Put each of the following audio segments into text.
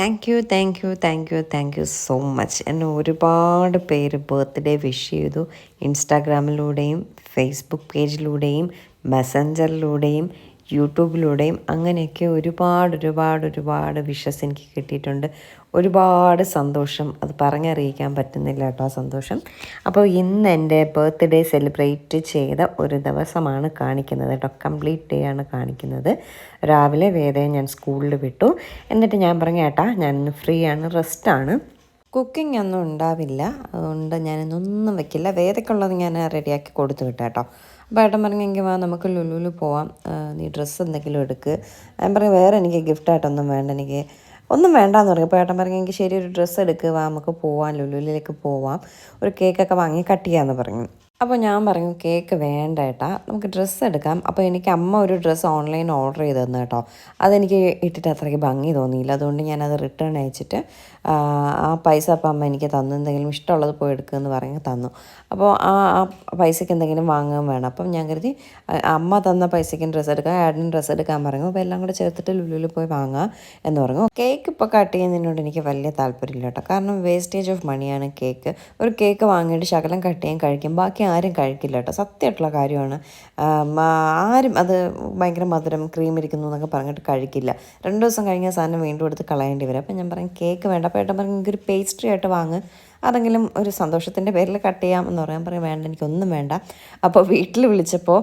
Thank you thank you thank you thank you so much എന്നെ ഒരുപാട് പേര് birthday wish ചെയ്തു. ഇൻസ്റ്റാഗ്രാമിലൂടെയും ഫേസ്ബുക്ക് പേജിലൂടെയും മെസ്സഞ്ചറിലൂടെയും യൂട്യൂബിലൂടെയും അങ്ങനെയൊക്കെ ഒരുപാട് ഒരുപാട് ഒരുപാട് വിഷസ് എനിക്ക് കിട്ടിയിട്ടുണ്ട്. ഒരുപാട് സന്തോഷം. അത് പറഞ്ഞറിയിക്കാൻ പറ്റുന്നില്ല കേട്ടോ ആ സന്തോഷം. അപ്പോൾ ഇന്ന് എന്റെ ബർത്ത്ഡേ സെലിബ്രേറ്റ് ചെയ്ത ഒരു ദിവസമാണ് കാണിക്കുന്നത് കേട്ടോ. കംപ്ലീറ്റ് ഡേ ആണ് കാണിക്കുന്നത്. രാവിലെ വേദയെ ഞാൻ സ്കൂളിൽ വിട്ടു. എന്നിട്ട് ഞാൻ പറഞ്ഞു ഏട്ടാ ഞാൻ ഫ്രീ ആണ് റെസ്റ്റാണ് കുക്കിംഗ് ഒന്നും ഉണ്ടാവില്ല. അതുകൊണ്ട് ഞാനിന്നൊന്നും വെക്കില്ല. വേദയ്ക്കുള്ളത് ഞാൻ റെഡിയാക്കി കൊടുത്തു വിട്ടു കേട്ടോ. അപ്പോൾ ഏട്ടൻ പറഞ്ഞെങ്കിൽ വാ നമുക്ക് ലുലുവിൽ പോവാം. നീ ഡ്രസ്സ് എന്തെങ്കിലും എടുക്ക്. ഞാൻ പറഞ്ഞു വേറെ എനിക്ക് ഗിഫ്റ്റായിട്ടൊന്നും വേണ്ട എനിക്ക് ഒന്നും വേണ്ടാന്ന് പറയും. അപ്പോൾ ഏട്ടൻ പറഞ്ഞെങ്കിൽ ശരി ഒരു ഡ്രസ്സ് എടുക്കുക നമുക്ക് പോവാം ലുലുവിലേക്ക് പോവാം. ഒരു കേക്കൊക്കെ വാങ്ങി കട്ട് ചെയ്യാമെന്ന് പറഞ്ഞു. അപ്പോൾ ഞാൻ പറഞ്ഞു കേക്ക് വേണ്ട ഏട്ടാ നമുക്ക് ഡ്രസ്സ് എടുക്കാം. അപ്പോൾ എനിക്ക് അമ്മ ഒരു ഡ്രസ്സ് ഓൺലൈൻ ഓർഡർ ചെയ്ത് തന്നു കേട്ടോ. അതെനിക്ക് ഇട്ടിട്ട് അത്രയ്ക്ക് ഭംഗി തോന്നിയില്ല. അതുകൊണ്ട് ഞാനത് റിട്ടേൺ അയച്ചിട്ട് ആ, പൈസ അപ്പം അമ്മ എനിക്ക് തന്നു. എന്തെങ്കിലും ഇഷ്ടമുള്ളത് പോയി എടുക്കുമെന്ന് പറഞ്ഞ് തന്നു. അപ്പോൾ ആ ആ പൈസയ്ക്ക് എന്തെങ്കിലും വാങ്ങാൻ വേണം. അപ്പം ഞാൻ കരുതി അമ്മ തന്ന പൈസയ്ക്ക് ഡ്രസ്സ് എടുക്കാം ആടിന് ഡ്രസ്സ് എടുക്കാൻ പറഞ്ഞു. അപ്പോൾ എല്ലാം കൂടെ ചേർത്തിട്ട് ലുലുവിൽ പോയി വാങ്ങാം എന്ന് പറഞ്ഞു. കേക്ക് ഇപ്പോൾ കട്ട് ചെയ്യുന്നതിനോട് എനിക്ക് വലിയ താല്പര്യമില്ല കേട്ടോ. കാരണം വേസ്റ്റേജ് ഓഫ് മണിയാണ് കേക്ക്. ഒരു കേക്ക് വാങ്ങിയിട്ട് ശകലം കട്ട് ചെയ്യാൻ കഴിക്കും. ബാക്കി ആരും കഴിക്കില്ല കേട്ടോ. സത്യമായിട്ടുള്ള കാര്യമാണ്. ആരും അത് ഭയങ്കര മധുരം ക്രീം ഇരിക്കുന്നു എന്നൊക്കെ പറഞ്ഞിട്ട് കഴിക്കില്ല. രണ്ട് ദിവസം കഴിഞ്ഞ സാധനം വീണ്ടും എടുത്ത് കളയേണ്ടി വരും. അപ്പം ഞാൻ പറയും കേക്ക് വേണ്ട. അപ്പോൾ ഏട്ടൻ പറഞ്ഞു എനിക്കൊരു പേസ്ട്രി ആയിട്ട് വാങ്ങ്. അതെങ്കിലും ഒരു സന്തോഷത്തിന്റെ പേരിൽ കട്ട് ചെയ്യാം. എന്ന് പറയാൻ പറയും വേണ്ട എനിക്കൊന്നും വേണ്ട. അപ്പോൾ വീട്ടിൽ വിളിച്ചപ്പോൾ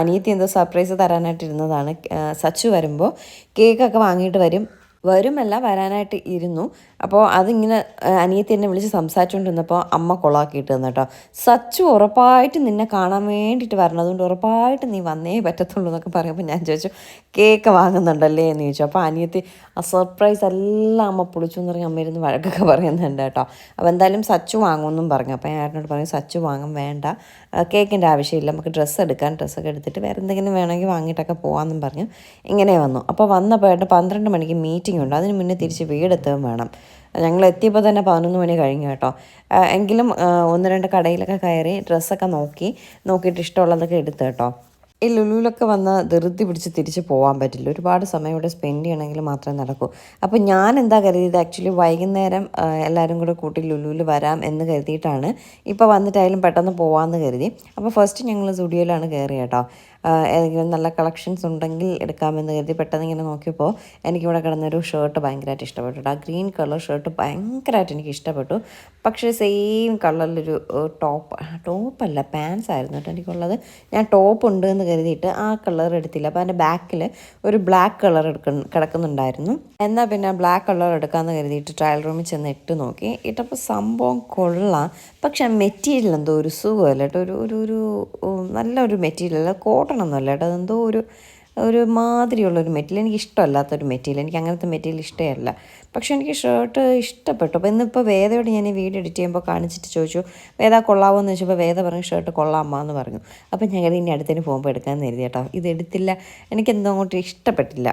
അനിയത്തി എന്തോ സർപ്രൈസ് തരാനായിട്ടിരുന്നതാണ്. സച്ചു വരുമ്പോൾ കേക്കൊക്കെ വാങ്ങിയിട്ട് വരും. വരുമല്ല വരാനായിട്ട് ഇരുന്നു. അപ്പോൾ അതിങ്ങനെ അനിയത്തി എന്നെ വിളിച്ച് സംസാരിച്ചുകൊണ്ടിരുന്നപ്പോൾ അമ്മ കൊളാക്കിയിട്ട് തന്നു കേട്ടോ. സച്ചു ഉറപ്പായിട്ട് നിന്നെ കാണാൻ വേണ്ടിയിട്ട് വരണം. അതുകൊണ്ട് ഉറപ്പായിട്ട് നീ വന്നേ പറ്റത്തുള്ളൂ എന്നൊക്കെ പറയുമ്പോൾ ഞാൻ ചോദിച്ചു കേക്ക് വാങ്ങുന്നുണ്ടല്ലേ? എന്ന് ചോദിച്ചു. അപ്പോൾ അനിയത്തി ആ സർപ്രൈസ് എല്ലാം അമ്മ പൊളിച്ചു എന്ന് പറഞ്ഞ് അമ്മ ഇരുന്ന് വഴക്കൊക്കെ പറയുന്നുണ്ട് കേട്ടോ. അപ്പോൾ എന്തായാലും സച്ചു വാങ്ങുമെന്നും പറഞ്ഞു. അപ്പോൾ ഞാൻ ഏട്ടനോട് പറഞ്ഞു സച്ചു വാങ്ങും വേണ്ട. കേക്കിന്റെ ആവശ്യമില്ല. നമുക്ക് ഡ്രസ്സ് എടുക്കാൻ ഡ്രസ്സൊക്കെ എടുത്തിട്ട് വേറെ എന്തെങ്കിലും വേണമെങ്കിൽ വാങ്ങിയിട്ടൊക്കെ പോകാമെന്നും പറഞ്ഞു. ഇങ്ങനെ വന്നു. അപ്പോൾ വന്നപ്പോൾ ഏട്ടൻ പന്ത്രണ്ട് മണിക്ക് മീറ്റിംഗ് ഉണ്ട്. അതിന് മുന്നേ തിരിച്ച് വീടെത്തുകയും വേണം. ഞങ്ങൾ എത്തിയപ്പോൾ തന്നെ പതിനൊന്ന് മണി കഴിഞ്ഞു കേട്ടോ. എങ്കിലും ഒന്ന് രണ്ട് കടയിലൊക്കെ കയറി ഡ്രസ്സൊക്കെ നോക്കി. നോക്കിയിട്ട് ഇഷ്ടമുള്ളതൊക്കെ എടുത്തു കേട്ടോ. ഈ ലുലുവിലൊക്കെ വന്ന് ധൃതി പിടിച്ച് തിരിച്ച് പോകാൻ പറ്റില്ല. ഒരുപാട് സമയം ഇവിടെ സ്പെൻഡ് ചെയ്യണമെങ്കിൽ മാത്രമേ നടക്കൂ. അപ്പോൾ ഞാൻ എന്താ കരുതിയത്? ആക്ച്വലി വൈകുന്നേരം എല്ലാവരും കൂടെ കൂട്ടി ലുലുവിൽ വരാം എന്ന് കരുതിയിട്ടാണ് ഇപ്പോൾ വന്നിട്ടായാലും പെട്ടെന്ന് പോകാമെന്ന് കരുതി. അപ്പോൾ ഫസ്റ്റ് ഞങ്ങൾ സ്റ്റുഡിയോയിലാണ് കയറി കേട്ടോ ഏതെങ്കിലും നല്ല കളക്ഷൻസ് ഉണ്ടെങ്കിൽ എടുക്കാമെന്ന് കരുതി പെട്ടെന്ന് ഇങ്ങനെ നോക്കിയപ്പോൾ എനിക്കിവിടെ കിടന്നൊരു ഷർട്ട് ഭയങ്കരമായിട്ട് ഇഷ്ടപ്പെട്ടു. ആ ഗ്രീൻ കളർ ഷർട്ട് ഭയങ്കരമായിട്ട് എനിക്ക് ഇഷ്ടപ്പെട്ടു. പക്ഷേ സെയിം കളറിലൊരു ടോപ്പ് ടോപ്പല്ല പാൻസ് ആയിരുന്നു കേട്ടോ എനിക്കുള്ളത്. ഞാൻ ടോപ്പ് ഉണ്ട് എന്ന് കരുതിയിട്ട് ആ കളർ എടുത്തില്ല. അപ്പോൾ അതിന്റെ ബാക്കിൽ ഒരു ബ്ലാക്ക് കളർ എടുക്കുന്ന കിടക്കുന്നുണ്ടായിരുന്നു. എന്നാൽ പിന്നെ ബ്ലാക്ക് കളർ എടുക്കാമെന്ന് കരുതിയിട്ട് ട്രയൽ റൂമിൽ ചെന്ന് ഇട്ട് നോക്കി. ഇട്ടപ്പോൾ സംഭവം കൊള്ളാം. പക്ഷെ ആ മെറ്റീരിയൽ എന്തോ ഒരു സുഖമല്ല കേട്ടോ. ഒരു ഒരു ഒരു നല്ലൊരു മെറ്റീരിയൽ അല്ല കോട്ടൺ ഒന്നുമല്ല കേട്ടോ. അതെന്തോ ഒരു ഒരു മാതിരിയുള്ളൊരു മെറ്റീരിയൽ. എനിക്ക് ഇഷ്ടമല്ലാത്തൊരു മെറ്റീരിയൽ. എനിക്ക് അങ്ങനത്തെ മെറ്റീരിയൽ ഇഷ്ടമല്ല പക്ഷേ എനിക്ക് ഷർട്ട് ഇഷ്ടപ്പെട്ടു. അപ്പോൾ ഇന്നിപ്പോൾ വേദയോട് ഞാൻ ഈ വീഡിയോ എഡിറ്റ് ചെയ്യുമ്പോൾ കാണിച്ചിട്ട് ചോദിച്ചു വേദ കൊള്ളാവോ എന്ന് ചോദിച്ചപ്പോൾ വേദ പറഞ്ഞു ഷർട്ട് കൊള്ളാമ്മ എന്ന് പറഞ്ഞു. അപ്പോൾ ഞങ്ങൾ ഇനി അടുത്തതിന് പോകുമ്പോൾ എടുക്കാമെന്ന് എഴുതി കേട്ടോ. ഇത് എടുത്തില്ല. എനിക്കെന്തോ അങ്ങോട്ട് ഇഷ്ടപ്പെട്ടില്ല.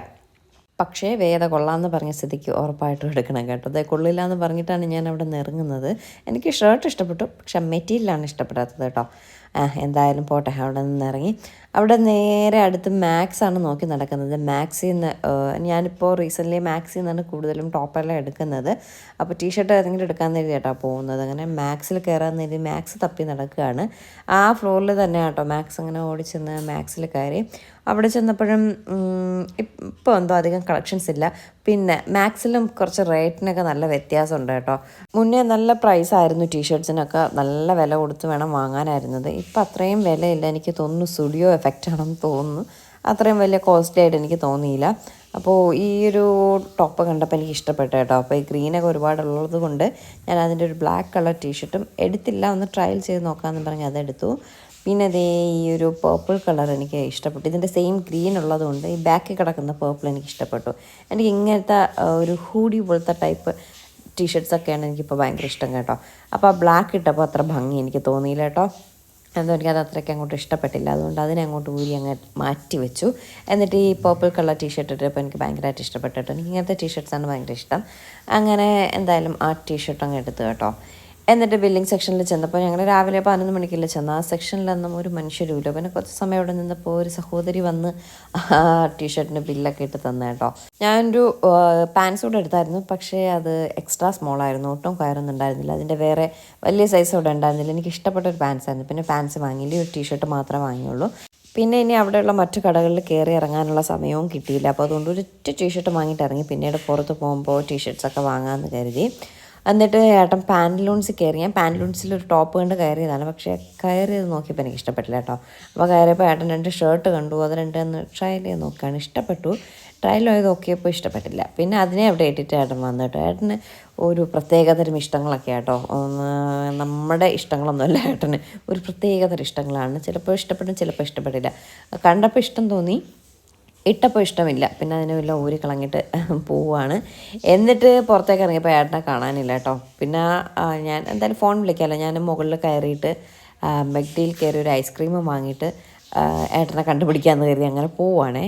പക്ഷേ വേദ കൊള്ളാമെന്ന് പറഞ്ഞ സ്ഥിതിക്ക് ഉറപ്പായിട്ടും എടുക്കണം കേട്ടോ. അതെ കൊള്ളില്ല എന്ന് പറഞ്ഞിട്ടാണ് ഞാൻ അവിടെ നിന്ന് ഇറങ്ങുന്നത് എനിക്ക് ഷർട്ട് ഇഷ്ടപ്പെട്ടു പക്ഷെ മെറ്റീരിയലാണ് ഇഷ്ടപ്പെടാത്തത് കേട്ടോ. എന്തായാലും പോട്ടെ അവിടെ നിന്ന് ഇറങ്ങി. അവിടെ നേരെ അടുത്ത് മാക്സ് ആണ് നോക്കി നടക്കുന്നത്. മാക്സിൽ നിന്ന് ഞാനിപ്പോൾ റീസെന്റ്ലി മാക്സിൽ നിന്നാണ് കൂടുതലും ടോപ്പെല്ലാം എടുക്കുന്നത്. അപ്പോൾ ടീഷർട്ട് ഏതെങ്കിലും എടുക്കാൻ നേരി കേട്ടോ പോകുന്നത്. അങ്ങനെ മാക്സിൽ കയറാൻ നേരി മാക്സ് തപ്പി നടക്കുകയാണ്. ആ ഫ്ലോറിൽ തന്നെ കേട്ടോ മാക്സ് അങ്ങനെ ഓടിച്ചെന്ന് മാക്സിൽ കയറി. അവിടെ ചെന്നപ്പോഴും ഇപ്പോൾ എന്തോ അധികം കളക്ഷൻസ് ഇല്ല. പിന്നെ മാക്സിലും കുറച്ച് റേറ്റിനൊക്കെ നല്ല വ്യത്യാസമുണ്ട് കേട്ടോ. മുന്നേ നല്ല പ്രൈസ് ആയിരുന്നു ടീഷർട്സിനൊക്കെ നല്ല വില കൊടുത്ത് വേണം വാങ്ങാനായിരുന്നത്. ഇപ്പം അത്രയും വിലയില്ല. എനിക്ക് തോന്നുന്നു സ്റ്റുഡിയോ എഫക്റ്റ് ആണെന്ന് തോന്നുന്നു. അത്രയും വലിയ കോസ്റ്റ്ലി ആയിട്ട് എനിക്ക് തോന്നിയില്ല. അപ്പോൾ ഈ ഒരു ടോപ്പ് കണ്ടപ്പോൾ എനിക്ക് ഇഷ്ടപ്പെട്ടു കേട്ടോ. അപ്പോൾ ഈ ഗ്രീനൊക്കെ ഒരുപാടുള്ളത് കൊണ്ട് ഞാൻ അതിന്റെ ഒരു ബ്ലാക്ക് കളർ ടീഷർട്ടും എടുത്തില്ല. ഒന്ന് ട്രയൽ ചെയ്ത് നോക്കാമെന്ന് പറഞ്ഞ് അതെടുത്തു പിന്നെ അതേ ഈ ഒരു പേർപ്പിൾ കളർ എനിക്ക് ഇഷ്ടപ്പെട്ടു. ഇതിന്റെ സെയിം ഗ്രീൻ ഉള്ളതുകൊണ്ട് ഈ ബാക്കിൽ കിടക്കുന്ന പേർപ്പിൾ എനിക്ക് ഇഷ്ടപ്പെട്ടു. എനിക്ക് ഇങ്ങനത്തെ ഒരു ഹൂഡി പോലത്തെ ടൈപ്പ് ടീഷർട്ട്സ് ഒക്കെയാണ് എനിക്കിപ്പോൾ ഭയങ്കര ഇഷ്ടം കേട്ടോ. അപ്പോൾ ആ ബ്ലാക്ക് ഇട്ടപ്പോൾ അത്ര ഭംഗി എനിക്ക് തോന്നിയില്ല കേട്ടോ. എന്തോ എനിക്കത് അത്രയ്ക്ക് അങ്ങോട്ട് ഇഷ്ടപ്പെട്ടില്ല. അതുകൊണ്ട് അതിനെ അങ്ങോട്ട് ഊരി അങ്ങ് മാറ്റി വെച്ചു. എന്നിട്ട് ഈ പേർപ്പിൾ കളർ ടീഷർട്ട് ഇട്ടപ്പോൾ എനിക്ക് ഭയങ്കരമായിട്ട് ഇഷ്ടപ്പെട്ടു കേട്ടോ എനിക്ക് ഇങ്ങനത്തെ ടീഷർട്ട്സാണ് ഭയങ്കര ഇഷ്ടം. അങ്ങനെ എന്തായാലും ആ ടീഷർട്ട് അങ്ങ് എടുത്തു കേട്ടോ. എന്നിട്ട് ബില്ലിംഗ് സെക്ഷനിൽ ചെന്നപ്പോൾ ഞങ്ങൾ രാവിലെ പതിനൊന്ന് മണിക്കല്ലേ ചെന്ന്. ആ സെക്ഷനിലൊന്നും ഒരു മനുഷ്യരുമില്ല. പിന്നെ കുറച്ച് സമയം അവിടെ നിന്നപ്പോൾ ഒരു സഹോദരി വന്ന് ടീഷർട്ടിന് ബില്ലൊക്കെ ഇട്ട് തന്ന കേട്ടോ. ഞാനൊരു പാൻസ് കൂടെ എടുത്തായിരുന്നു. പക്ഷേ അത് എക്സ്ട്രാ സ്മോൾ ആയിരുന്നു. ഒട്ടും കയറൊന്നും ഉണ്ടായിരുന്നില്ല. അതിന്റെ വേറെ വലിയ സൈസ് അവിടെ ഉണ്ടായിരുന്നില്ല. എനിക്ക് ഇഷ്ടപ്പെട്ട ഒരു പാൻസ് ആയിരുന്നു. പിന്നെ പാൻസ് വാങ്ങിയില്ല. ഒരു ടീഷർട്ട് മാത്രമേ വാങ്ങിയുള്ളൂ. പിന്നെ ഇനി അവിടെയുള്ള മറ്റു കടകളിൽ കയറി ഇറങ്ങാനുള്ള സമയവും കിട്ടിയില്ല. അപ്പോൾ അതുകൊണ്ട് ഒരു ടീഷർട്ട് വാങ്ങിയിട്ട് ഇറങ്ങി. പിന്നീട് പുറത്ത് പോകുമ്പോൾ ടീഷർട്ട്സൊക്കെ വാങ്ങാമെന്ന് കരുതി. എന്നിട്ട് ഏട്ടൻ പാൻലൂൺസിൽ കയറി. ഞാൻ പാൻലൂൺസിൽ ഒരു ടോപ്പ് കണ്ട് കയറിയതാണ് പക്ഷേ കയറിയത് നോക്കിയപ്പോൾ എനിക്ക് ഇഷ്ടപ്പെട്ടില്ല കേട്ടോ. അപ്പോൾ കയറിയപ്പോൾ ഏട്ടൻ രണ്ട് ഷർട്ട് കണ്ടു. അത് രണ്ടെന്ന് ട്രയൽ ചെയ്ത് നോക്കുകയാണ്. ഇഷ്ടപ്പെട്ടു. ട്രയൽ ചെയ്ത് നോക്കിയപ്പോൾ ഇഷ്ടപ്പെട്ടില്ല. പിന്നെ അതിനെ അവിടെ ഇട്ടിട്ട് ഏട്ടൻ വന്നു കേട്ടോ. ഏട്ടന് ഒരു പ്രത്യേകതരം ഇഷ്ടങ്ങളൊക്കെ കേട്ടോ നമ്മുടെ ഇഷ്ടങ്ങളൊന്നുമല്ല ഏട്ടന്. ഒരു പ്രത്യേകതരം ഇഷ്ടങ്ങളാണ്. ചിലപ്പോൾ ഇഷ്ടപ്പെടും ചിലപ്പോൾ ഇഷ്ടപ്പെട്ടില്ല കണ്ടപ്പോൾ ഇഷ്ടം തോന്നി. ഇട്ടപ്പോൾ ഇഷ്ടമില്ല. പിന്നെ അതിനെ വല്ല ഊരി കളഞ്ഞിട്ട് പോവുകയാണ് എന്നിട്ട് പുറത്തേക്ക് ഇറങ്ങിയപ്പോൾ ഏട്ടനെ കാണാനില്ല കേട്ടോ. പിന്നെ ഞാൻ എന്തായാലും ഫോൺ വിളിക്കാമല്ലോ ഞാൻ മുകളിൽ കയറിയിട്ട് മെഗ്ഡിയിൽ കയറി ഒരു ഐസ്ക്രീം വാങ്ങിയിട്ട് ഏട്ടനെ കണ്ടുപിടിക്കാമെന്ന് കരുതി അങ്ങനെ പോവുകയാണേ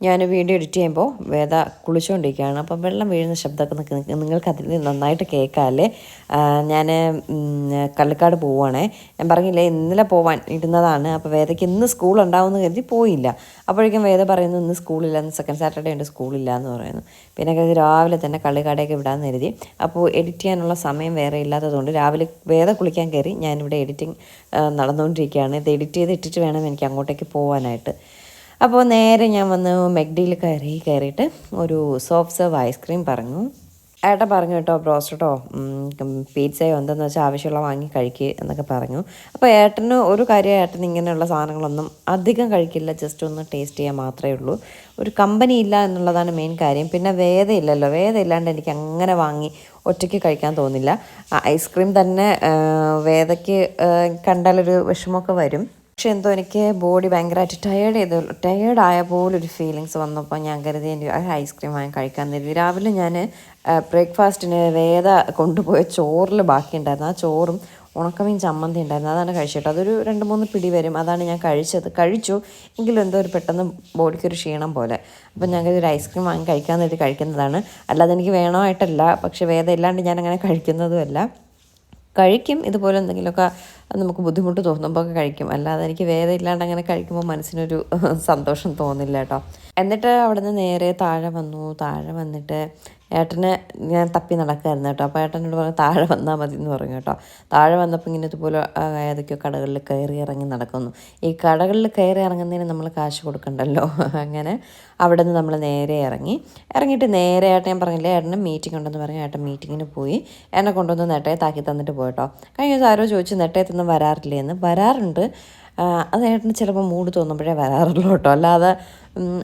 ഞാൻ വീഡിയോ എഡിറ്റ് ചെയ്യുമ്പോൾ വേദ കുളിച്ചുകൊണ്ടിരിക്കുകയാണ് അപ്പം വെള്ളം വീഴുന്ന ശബ്ദമൊക്കെ നിങ്ങ- നിങ്ങൾക്ക് അതിൽ നിന്ന് നന്നായിട്ട് കേൾക്കാമല്ലേ ഞാൻ കള്ളിക്കാട് പോവുകയാണേ ഞാൻ പറഞ്ഞില്ലേ ഇന്നലെ പോവാൻ ഇരുന്നതാണ്. അപ്പോൾ വേദയ്ക്ക് ഇന്ന് സ്കൂൾ ഉണ്ടാവുമെന്ന് കരുതി പോയില്ല. അപ്പോഴേക്കും വേദ പറയുന്നു ഇന്ന് സ്കൂളില്ല ഇന്ന് സെക്കൻഡ് സാറ്റർഡേ ഉണ്ട് സ്കൂളില്ല എന്ന് പറയുന്നു. പിന്നെ കരുതി രാവിലെ തന്നെ കള്ളിക്കാടേക്ക് വിടാമെന്ന് കരുതി. അപ്പോൾ എഡിറ്റ് ചെയ്യാനുള്ള സമയം വേറെ ഇല്ലാത്തതുകൊണ്ട് രാവിലെ വേദ കുളിക്കാൻ കയറി ഞാനിവിടെ എഡിറ്റിംഗ് നടന്നുകൊണ്ടിരിക്കുകയാണ് ഇത് എഡിറ്റ് ചെയ്ത് ഇട്ടിട്ട് വേണം എനിക്ക് അങ്ങോട്ടേക്ക് പോകാനായിട്ട് അപ്പോൾ നേരെ ഞാൻ വന്ന് മെഗ്ഡിയിൽ കയറി കയറിയിട്ട് ഒരു സോഫ്റ്റ് സെർവ് ഐസ്ക്രീം പറഞ്ഞു. ഏട്ട പറഞ്ഞു കേട്ടോ ബ്രോസ്റ്റോ പീസയോ എന്തെന്ന് വെച്ചാൽ ആവശ്യമുള്ള വാങ്ങി കഴിക്കുക എന്നൊക്കെ പറഞ്ഞു. അപ്പോൾ ഏട്ടന് ഒരു കാര്യം ഏട്ടൻ ഇങ്ങനെയുള്ള സാധനങ്ങളൊന്നും അധികം കഴിക്കില്ല ജസ്റ്റ് ഒന്ന് ടേസ്റ്റ് ചെയ്യാൻ മാത്രമേ ഉള്ളൂ. ഒരു കമ്പനി ഇല്ല എന്നുള്ളതാണ് മെയിൻ കാര്യം. പിന്നെ വേദയില്ലല്ലോ വേദ ഇല്ലാണ്ട് എനിക്ക് അങ്ങനെ വാങ്ങി ഒറ്റയ്ക്ക് കഴിക്കാൻ തോന്നില്ല. ഐസ്ക്രീം തന്നെ വേദയ്ക്ക് കണ്ടാലൊരു വിഷമമൊക്കെ വരും. പക്ഷെ എന്തോ എനിക്ക് ബോഡി ഭയങ്കരമായിട്ട് ടയേർഡ് ചെയ്ത്. ടയേർഡ് ആയ പോലൊരു ഫീലിങ്സ് വന്നപ്പോൾ ഞാൻ കരുതി എനിക്ക് ഐസ്ക്രീം വാങ്ങി കഴിക്കാൻ കരുതി. രാവിലെ ഞാൻ ബ്രേക്ക്ഫാസ്റ്റിന് വേദ കൊണ്ടുപോയ ചോറിൽ ബാക്കിയുണ്ടായിരുന്നു. ആ ചോറും ഉണക്കമീൻ ചമ്മന്തി ഉണ്ടായിരുന്നു. അതാണ് കഴിച്ചിട്ട് അതൊരു രണ്ട് മൂന്ന് പിടി വരും. അതാണ് ഞാൻ കഴിച്ചത്. കഴിച്ചു. എങ്കിലും എന്തോ ഒരു പെട്ടെന്ന് ബോഡിക്കൊരു ക്ഷീണം പോലെ. അപ്പം കരുതി ഒരു ഐസ്ക്രീം വാങ്ങി കഴിക്കാൻ തരുന്നത് കഴിക്കുന്നതാണ്. അല്ലാതെ എനിക്ക് വേണമായിട്ടല്ല. പക്ഷേ വേദ ഇല്ലാണ്ട് ഞാൻ അങ്ങനെ കഴിക്കുന്നതുമല്ല. കഴിക്കും. ഇതുപോലെ എന്തെങ്കിലുമൊക്കെ നമുക്ക് ബുദ്ധിമുട്ട് തോന്നുമ്പോൾ ഒക്കെ കഴിക്കും. അല്ലാതെ എനിക്ക് വേദന ഇല്ലാണ്ട് അങ്ങനെ കഴിക്കുമ്പോൾ മനസ്സിനൊരു സന്തോഷം തോന്നില്ല കേട്ടോ. എന്നിട്ട് അവിടെ നിന്ന് നേരെ താഴെ വന്നു. താഴെ വന്നിട്ട് ഏട്ടനെ ഞാൻ തപ്പി നടക്കായിരുന്നു കേട്ടോ. അപ്പോൾ ഏട്ടനോട് പറഞ്ഞു താഴെ വന്നാൽ മതി എന്ന് പറഞ്ഞു കേട്ടോ. താഴെ വന്നപ്പോൾ ഇങ്ങനെ ഇതുപോലെ ഏതൊക്കെയോ കടകളിൽ കയറി ഇറങ്ങി നടക്കുന്നു. ഈ കടകളിൽ കയറി ഇറങ്ങുന്നതിന് നമ്മൾ കാശ് കൊടുക്കണ്ടല്ലോ. അങ്ങനെ അവിടെ നിന്ന് നമ്മൾ നേരെ ഇറങ്ങി. ഇറങ്ങിയിട്ട് നേരെ ഏട്ടൻ ഞാൻ പറഞ്ഞില്ലേ ഏട്ടന് മീറ്റിംഗ് ഉണ്ടെന്ന് പറഞ്ഞു ഏട്ടൻ മീറ്റിങ്ങിന് പോയി. എന്നെ കൊണ്ടുവന്ന് നെട്ടയെ താക്കി തന്നിട്ട് പോയിട്ടോ കഴിഞ്ഞ ദിവസം ആരോ ചോദിച്ചു നെട്ടയത്തൊന്നും വരാറില്ലേ? എന്ന്. വരാറുണ്ട്. അത് ഏട്ടന് ചിലപ്പോൾ മൂഡ് തോന്നുമ്പോഴേ വരാറുള്ളൂ കേട്ടോ. അല്ലാതെ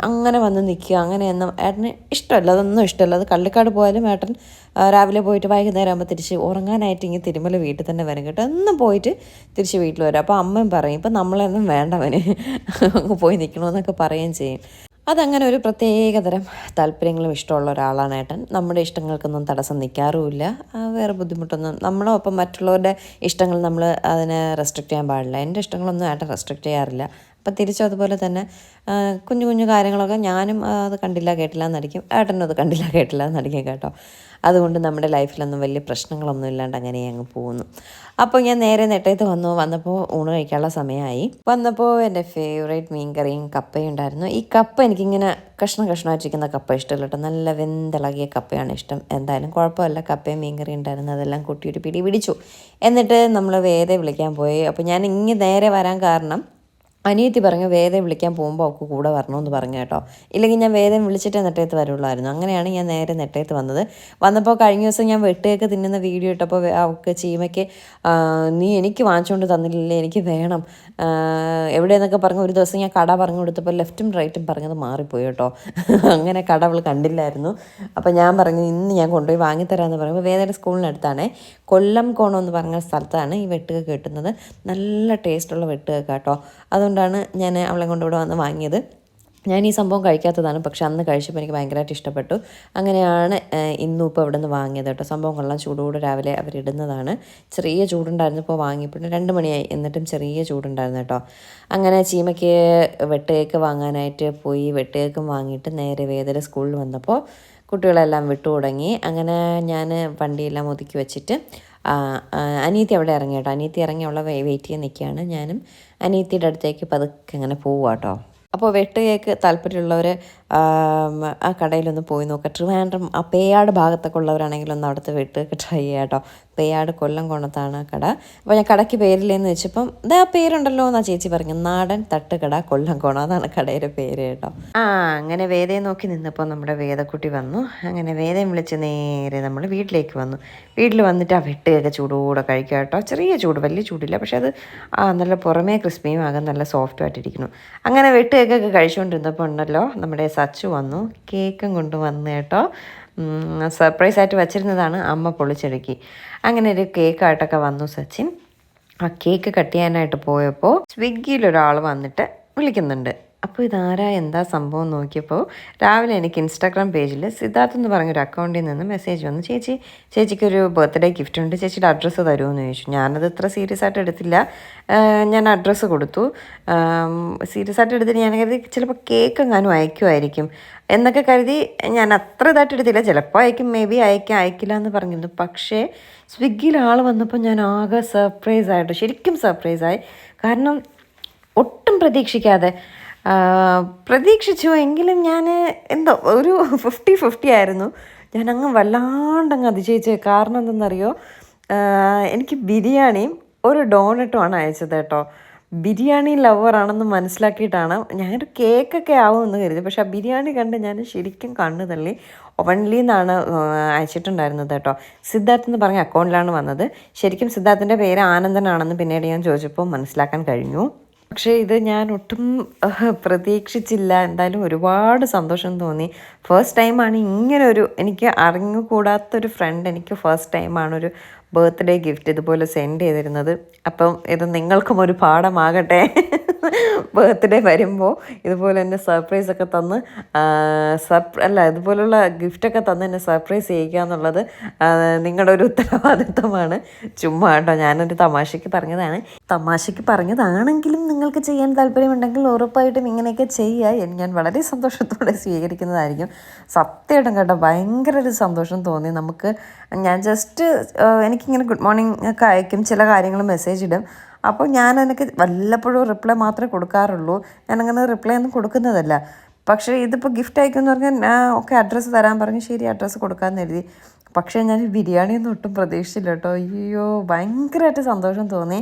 അങ്ങനെ വന്ന് നിൽക്കുക അങ്ങനെയൊന്നും ഏട്ടന് ഇഷ്ടമല്ല അതൊന്നും ഇഷ്ടമല്ല. അത് കള്ളിക്കാട് പോയാലും ഏട്ടൻ രാവിലെ പോയിട്ട് വൈകുന്നേരം ആകുമ്പോൾ തിരിച്ച് ഉറങ്ങാനായിട്ട് ഇങ്ങനെ തിരുമല വീട്ടിൽ തന്നെ വരും കേട്ടോ. എന്നും പോയിട്ട് തിരിച്ച് വീട്ടിൽ വരും. അപ്പോൾ അമ്മയും പറയും ഇപ്പം നമ്മളെയൊന്നും വേണ്ടവന്. അങ്ങ് പോയി നിൽക്കണമെന്നൊക്കെ പറയുകയും ചെയ്യും. അതങ്ങനെ ഒരു പ്രത്യേകതരം താല്പര്യങ്ങളും ഇഷ്ടമുള്ള ഒരാളാണ് ഏട്ടൻ. നമ്മുടെ ഇഷ്ടങ്ങൾക്കൊന്നും തടസ്സം നിൽക്കാറുമില്ല വേറെ ബുദ്ധിമുട്ടൊന്നും നമ്മളൊപ്പം മറ്റുള്ളവരുടെ ഇഷ്ടങ്ങൾ നമ്മൾ അതിനെ റെസ്ട്രിക്റ്റ് ചെയ്യാൻ പാടില്ല. എന്റെ ഇഷ്ടങ്ങളൊന്നും ഏട്ടൻ റെസ്ട്രിക്റ്റ് ചെയ്യാറില്ല. അപ്പം തിരിച്ചും അതുപോലെ തന്നെ കുഞ്ഞു കുഞ്ഞു കാര്യങ്ങളൊക്കെ ഞാനും അത് കണ്ടില്ല കേട്ടില്ല എന്നടിക്കും. ഏട്ടനും അത് കണ്ടില്ല കേട്ടില്ല എന്നടിക്കും കേട്ടോ. അതുകൊണ്ട് നമ്മുടെ ലൈഫിലൊന്നും വലിയ പ്രശ്നങ്ങളൊന്നും ഇല്ലാണ്ട് അങ്ങനെ അങ്ങ് പോകുന്നു. അപ്പോൾ ഞാൻ നേരെ നെട്ടയത്ത് വന്നു. വന്നപ്പോൾ ഊണ് കഴിക്കാനുള്ള സമയമായി. വന്നപ്പോൾ എന്റെ ഫേവറേറ്റ് മീൻ കറിയും കപ്പയും ഉണ്ടായിരുന്നു. ഈ കപ്പ എനിക്കിങ്ങനെ കഷ്ണം കഷ്ണമായിട്ടിരിക്കുന്ന കപ്പ ഇഷ്ടമല്ല കേട്ടോ. നല്ല വെന്തിളകിയ കപ്പയാണ് ഇഷ്ടം. എന്തായാലും കുഴപ്പമില്ല. കപ്പയും മീൻ കറിയും ഉണ്ടായിരുന്നു. അതെല്ലാം കൂട്ടി പിടി പിടിച്ചു. എന്നിട്ട് നമ്മൾ വേദ വിളിക്കാൻ പോയി. അപ്പോൾ ഞാൻ ഇങ്ങനെ നേരെ വരാൻ കാരണം അനിയത്തി പറഞ്ഞു വേദം വിളിക്കാൻ പോകുമ്പോൾ അവൾക്ക് കൂടെ വരണമെന്ന് പറഞ്ഞു കേട്ടോ. ഇല്ലെങ്കിൽ ഞാൻ വേദം വിളിച്ചിട്ടേ നെട്ടയത്ത് വരുള്ളായിരുന്നു. അങ്ങനെയാണ് ഞാൻ നേരെ നെട്ടയത്ത് വന്നത്. വന്നപ്പോൾ കഴിഞ്ഞ ദിവസം ഞാൻ വെട്ടയൊക്കെ തിന്നുന്ന വീഡിയോ ഇട്ടപ്പോൾ അവൾക്ക് ചീമയ്ക്ക് നീ എനിക്ക് വാങ്ങിച്ചുകൊണ്ട് തന്നില്ലേ എനിക്ക് വേണം. എവിടെയെന്നൊക്കെ പറഞ്ഞു ഒരു ദിവസം ഞാൻ കട പറഞ്ഞു കൊടുത്തപ്പോൾ ലെഫ്റ്റും റൈറ്റും പറഞ്ഞത് മാറിപ്പോയി കേട്ടോ. അങ്ങനെ കട അവൾ കണ്ടില്ലായിരുന്നു. അപ്പോൾ ഞാൻ പറഞ്ഞു ഇന്ന് ഞാൻ കൊണ്ടുപോയി വാങ്ങിത്തരാമെന്ന് പറയുമ്പോൾ വേദയുടെ സ്കൂളിനടുത്താണ് കൊല്ലം കോണം എന്ന് പറഞ്ഞ സ്ഥലത്താണ് ഈ വെട്ടുക കിട്ടുന്നത്. നല്ല ടേസ്റ്റുള്ള വെട്ടുക കേട്ടോ. അതുകൊണ്ടാണ് ഞാൻ അവളെ കൊണ്ട് ഇവിടെ വന്ന് വാങ്ങിയത്. ഞാൻ ഈ സംഭവം കഴിക്കാത്തതാണ് പക്ഷെ അന്ന് കഴിച്ചപ്പോൾ എനിക്ക് ഭയങ്കരമായിട്ട് ഇഷ്ടപ്പെട്ടു. അങ്ങനെയാണ് ഇന്നും ഇപ്പോൾ ഇവിടെ നിന്ന് വാങ്ങിയത് കേട്ടോ. സംഭവം കൊള്ളാം ചൂടോടെ രാവിലെ അവരിടുന്നതാണ് ചെറിയ ചൂടുണ്ടായിരുന്നു ഇപ്പോൾ വാങ്ങിയപ്പോൾ രണ്ട് മണിയായി എന്നിട്ടും ചെറിയ ചൂടുണ്ടായിരുന്നു കേട്ടോ. അങ്ങനെ ചീമയ്ക്ക് വെട്ടയേക്ക് വാങ്ങാനായിട്ട് പോയി വെട്ടയേക്കും വാങ്ങിയിട്ട് നേരെ വേദന സ്കൂളിൽ വന്നപ്പോൾ കുട്ടികളെല്ലാം വിട്ടു തുടങ്ങി. അങ്ങനെ ഞാൻ വണ്ടിയെല്ലാം ഒതുക്കി വെച്ചിട്ട് അനിയത്തി അവിടെ ഇറങ്ങി കേട്ടോ. അനിയത്തി ഇറങ്ങി അവളെ വെയിറ്റ് ചെയ്ത് നിൽക്കുകയാണ് ഞാനും അനിയത്തിയുടെ അടുത്തേക്ക് പതുക്കെ അങ്ങനെ പോവുക കേട്ടോ. അപ്പോൾ വെട്ട് കേക്ക് താല്പര്യമുള്ളവർ ആ കടയിലൊന്ന് പോയി നോക്കുക ട്രിവാൻഡ്രം ആ പേയാട് ഭാഗത്തൊക്കെ ഉള്ളവരാണെങ്കിൽ ഒന്ന് അവിടുത്തെ വെട്ട് കേക്ക് ട്രൈ ചെയ്യാം കേട്ടോ. പേയാട് കൊല്ലം കൊണത്താണ് കട. അപ്പോൾ ഞാൻ കടയ്ക്ക് പേരില്ലെന്ന് വെച്ചപ്പം ഇതാ പേരുണ്ടല്ലോ എന്നാ ചേച്ചി പറഞ്ഞു. നാടൻ തട്ടുകട കൊല്ലം കോണം. അതാണ് കടയുടെ പേര് കേട്ടോ. ആ അങ്ങനെ വേദയെ നോക്കി നിന്നപ്പോൾ നമ്മുടെ വേദക്കുട്ടി വന്നു. അങ്ങനെ വേദയും വിളിച്ച് നേരെ നമ്മൾ വീട്ടിലേക്ക് വന്നു. വീട്ടിൽ വന്നിട്ട് ആ വെട്ടുകയൊക്കെ ചൂടോടെ കഴിക്കുക കേട്ടോ. ചെറിയ ചൂട് വലിയ ചൂടില്ല. പക്ഷേ അത് നല്ല പുറമേ ക്രിസ്പിയും ആകാൻ നല്ല സോഫ്റ്റും ആയിട്ടിരിക്കുന്നു. അങ്ങനെ വെട്ടുകയൊക്കെ കഴിച്ചുകൊണ്ടിരുന്നപ്പോൾ ഉണ്ടല്ലോ നമ്മുടെ സച്ചു വന്നു കേക്കും കൊണ്ട് വന്നു കേട്ടോ. സർപ്രൈസ് ആയിട്ട് വച്ചിരുന്നതാണ് അമ്മ പൊളിച്ചെടുക്കി. അങ്ങനെ ഒരു കേക്കായിട്ടൊക്കെ വന്നു സച്ചിൻ. ആ കേക്ക് കട്ട് ചെയ്യാനായിട്ട് പോയപ്പോൾ സ്വിഗ്ഗിയിൽ ഒരാൾ വന്നിട്ട് വിളിക്കുന്നുണ്ട്. അപ്പോൾ ഇതാരാ? എന്താ സംഭവം നോക്കിയപ്പോൾ രാവിലെ എനിക്ക് ഇൻസ്റ്റാഗ്രാം പേജിൽ സിദ്ധാർത്ഥ് എന്ന് പറഞ്ഞൊരു അക്കൗണ്ടിൽ നിന്ന് മെസ്സേജ് വന്നു. ചേച്ചി ചേച്ചിക്കൊരു ബർത്ത്ഡേ ഗിഫ്റ്റ് ഉണ്ട്. ചേച്ചിയുടെ അഡ്രസ്സ് തരുമെന്ന് ചോദിച്ചു. ഞാനത് ഇത്ര സീരിയസ് ആയിട്ട് എടുത്തില്ല. ഞാൻ അഡ്രസ്സ് കൊടുത്തു. സീരിയസ് ആയിട്ട് എടുത്തിട്ട് ഞാൻ കരുതി ചിലപ്പോൾ കേക്ക് എങ്ങാനും അയക്കുമായിരിക്കും എന്നൊക്കെ കരുതി ഞാൻ അത്ര ഇതായിട്ട് എടുത്തില്ല. ചിലപ്പോൾ അയക്കും മേ ബി അയക്കാം അയക്കില്ല എന്ന് പറഞ്ഞിരുന്നു. പക്ഷേ സ്വിഗ്ഗിയിൽ ആൾ വന്നപ്പോൾ ഞാൻ ആകെ സർപ്രൈസ് ആയിട്ട് ശരിക്കും സർപ്രൈസ് ആയി. കാരണം ഒട്ടും പ്രതീക്ഷിക്കാതെ പ്രതീക്ഷിച്ചു എങ്കിലും ഞാൻ എന്തോ ഒരു ഫിഫ്റ്റി ഫിഫ്റ്റി ആയിരുന്നു. ഞാൻ അങ്ങ് വല്ലാണ്ടങ്ങ് അതിജയിച്ചത് കാരണം എന്തെന്നറിയോ? എനിക്ക് ബിരിയാണിയും ഒരു ഡോണറ്റുമാണ് അയച്ചത് കേട്ടോ. ബിരിയാണി ലവറാണെന്ന് മനസ്സിലാക്കിയിട്ടാണ് ഞാനൊരു കേക്കൊക്കെ ആവുമെന്ന് കരുതി. പക്ഷെ ആ ബിരിയാണി കണ്ട് ഞാൻ ശരിക്കും കണ്ണു തള്ളി ഒവൻലി എന്നാണ് അയച്ചിട്ടുണ്ടായിരുന്നത് കേട്ടോ. സിദ്ധാർത്ഥ് എന്ന് പറഞ്ഞ അക്കൗണ്ടിലാണ് വന്നത്. ശരിക്കും സിദ്ധാർത്ഥിന്റെ പേര് ആനന്ദനാണെന്ന് പിന്നീട് ഞാൻ ചോദിച്ചപ്പോൾ മനസ്സിലാക്കാൻ കഴിഞ്ഞു. പക്ഷേ ഇത് ഞാൻ ഒട്ടും പ്രതീക്ഷിച്ചില്ല. എന്തായാലും ഒരുപാട് സന്തോഷം തോന്നി. ഫസ്റ്റ് ടൈമാണ് ഇങ്ങനൊരു എനിക്ക് അറിഞ്ഞുകൂടാത്തൊരു ഫ്രണ്ട് എനിക്ക് ഫസ്റ്റ് ടൈമാണ് ഒരു ബർത്ത്ഡേ ഗിഫ്റ്റ് ഇതുപോലെ സെൻഡ് ചെയ്തിരുന്നത്. അപ്പം ഇത് നിങ്ങൾക്കും ഒരു പാഠമാകട്ടെ. ബർത്ത്ഡേ വരുമ്പോൾ ഇതുപോലെ എന്നെ സർപ്രൈസ് ഒക്കെ തന്ന് സർപ്ര അല്ല ഇതുപോലുള്ള ഗിഫ്റ്റൊക്കെ തന്ന് എന്നെ സർപ്രൈസ് ചെയ്യിക്കുക എന്നുള്ളത് നിങ്ങളുടെ ഒരു ഉത്തരവാദിത്വമാണ്. ചുമ്മാ കേട്ടോ ഞാനൊരു തമാശയ്ക്ക് പറഞ്ഞതാണ്. തമാശയ്ക്ക് പറഞ്ഞതാണെങ്കിലും നിങ്ങൾക്ക് ചെയ്യാൻ താല്പര്യമുണ്ടെങ്കിൽ ഉറപ്പായിട്ടും ഇങ്ങനെയൊക്കെ ചെയ്യുക. ഞാൻ വളരെ സന്തോഷത്തോടെ സ്വീകരിക്കുന്നതായിരിക്കും. സത്യമായിട്ടും കേട്ടോ ഭയങ്കര ഒരു സന്തോഷം തോന്നി. നമുക്ക് ഞാൻ ജസ്റ്റ് എനിക്കിങ്ങനെ ഗുഡ് മോർണിംഗ് ഒക്കെ അയക്കും ചില കാര്യങ്ങൾ മെസ്സേജ് ഇടും. അപ്പോൾ ഞാൻ എനിക്ക് വല്ലപ്പോഴും റിപ്ലൈ മാത്രമേ കൊടുക്കാറുള്ളൂ. ഞാനങ്ങനെ റിപ്ലൈ ഒന്നും കൊടുക്കുന്നതല്ല. പക്ഷേ ഇതിപ്പോൾ ഗിഫ്റ്റ് അയക്കുമെന്ന് പറഞ്ഞാൽ ഞാൻ ഒക്കെ അഡ്രസ്സ് തരാൻ പറഞ്ഞു ശരി അഡ്രസ്സ് കൊടുക്കാമെന്ന് എഴുതി പക്ഷേ ഞാൻ ബിരിയാണിയൊന്നും ഒട്ടും പ്രതീക്ഷിച്ചില്ല കേട്ടോ. അയ്യോ ഭയങ്കരമായിട്ട് സന്തോഷം തോന്നി.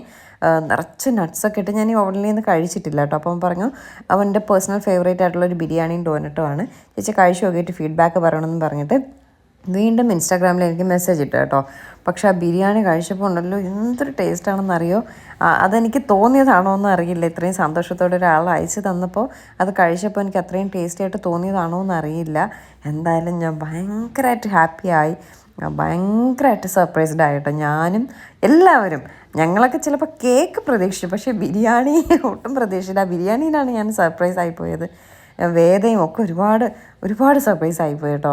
നിറച്ച് നട്ട്സൊക്കെ ഇട്ട് ഞാൻ ഈ ഓവനിൽ നിന്ന് കഴിച്ചിട്ടില്ല കേട്ടോ. അപ്പം പറഞ്ഞു അവന്റെ പേഴ്സണൽ ഫേവറേറ്റ് ആയിട്ടുള്ള ഒരു ബിരിയാണിയും ഡോനറ്റും ആണ്. ചേച്ചി കഴിച്ചു നോക്കിയിട്ട് ഫീഡ്ബാക്ക് പറയണമെന്ന് പറഞ്ഞിട്ട് വീണ്ടും ഇൻസ്റ്റാഗ്രാമിൽ എനിക്ക് മെസ്സേജ് ഇട്ടു കേട്ടോ. പക്ഷെ ആ ബിരിയാണി കഴിച്ചപ്പോൾ ഉണ്ടല്ലോ എന്തൊരു ടേസ്റ്റ് ആണെന്നറിയോ? ആ, അതെനിക്ക് തോന്നിയതാണോ എന്ന് അറിയില്ല. ഇത്രയും സന്തോഷത്തോടെ ഒരാൾ അയച്ചു തന്നപ്പോൾ അത് കഴിച്ചപ്പോൾ എനിക്ക് അത്രയും ടേസ്റ്റി ആയിട്ട് തോന്നിയതാണോ എന്ന് അറിയില്ല. എന്തായാലും ഞാൻ ഭയങ്കരമായിട്ട് ഹാപ്പിയായി ഭയങ്കരമായിട്ട് സർപ്രൈസ്ഡ് ആയിട്ടോ ഞാനും എല്ലാവരും. ഞങ്ങളൊക്കെ ചിലപ്പോൾ കേക്ക് പ്രതീക്ഷിച്ചു. പക്ഷേ ബിരിയാണി ഒട്ടും പ്രതീക്ഷിച്ചില്ല. ബിരിയാണിയിലാണ് ഞാൻ സർപ്രൈസ് ആയിപ്പോയത് വേദയും ഒക്കെ ഒരുപാട് ഒരുപാട് സർപ്രൈസ് ആയിപ്പോയി കേട്ടോ.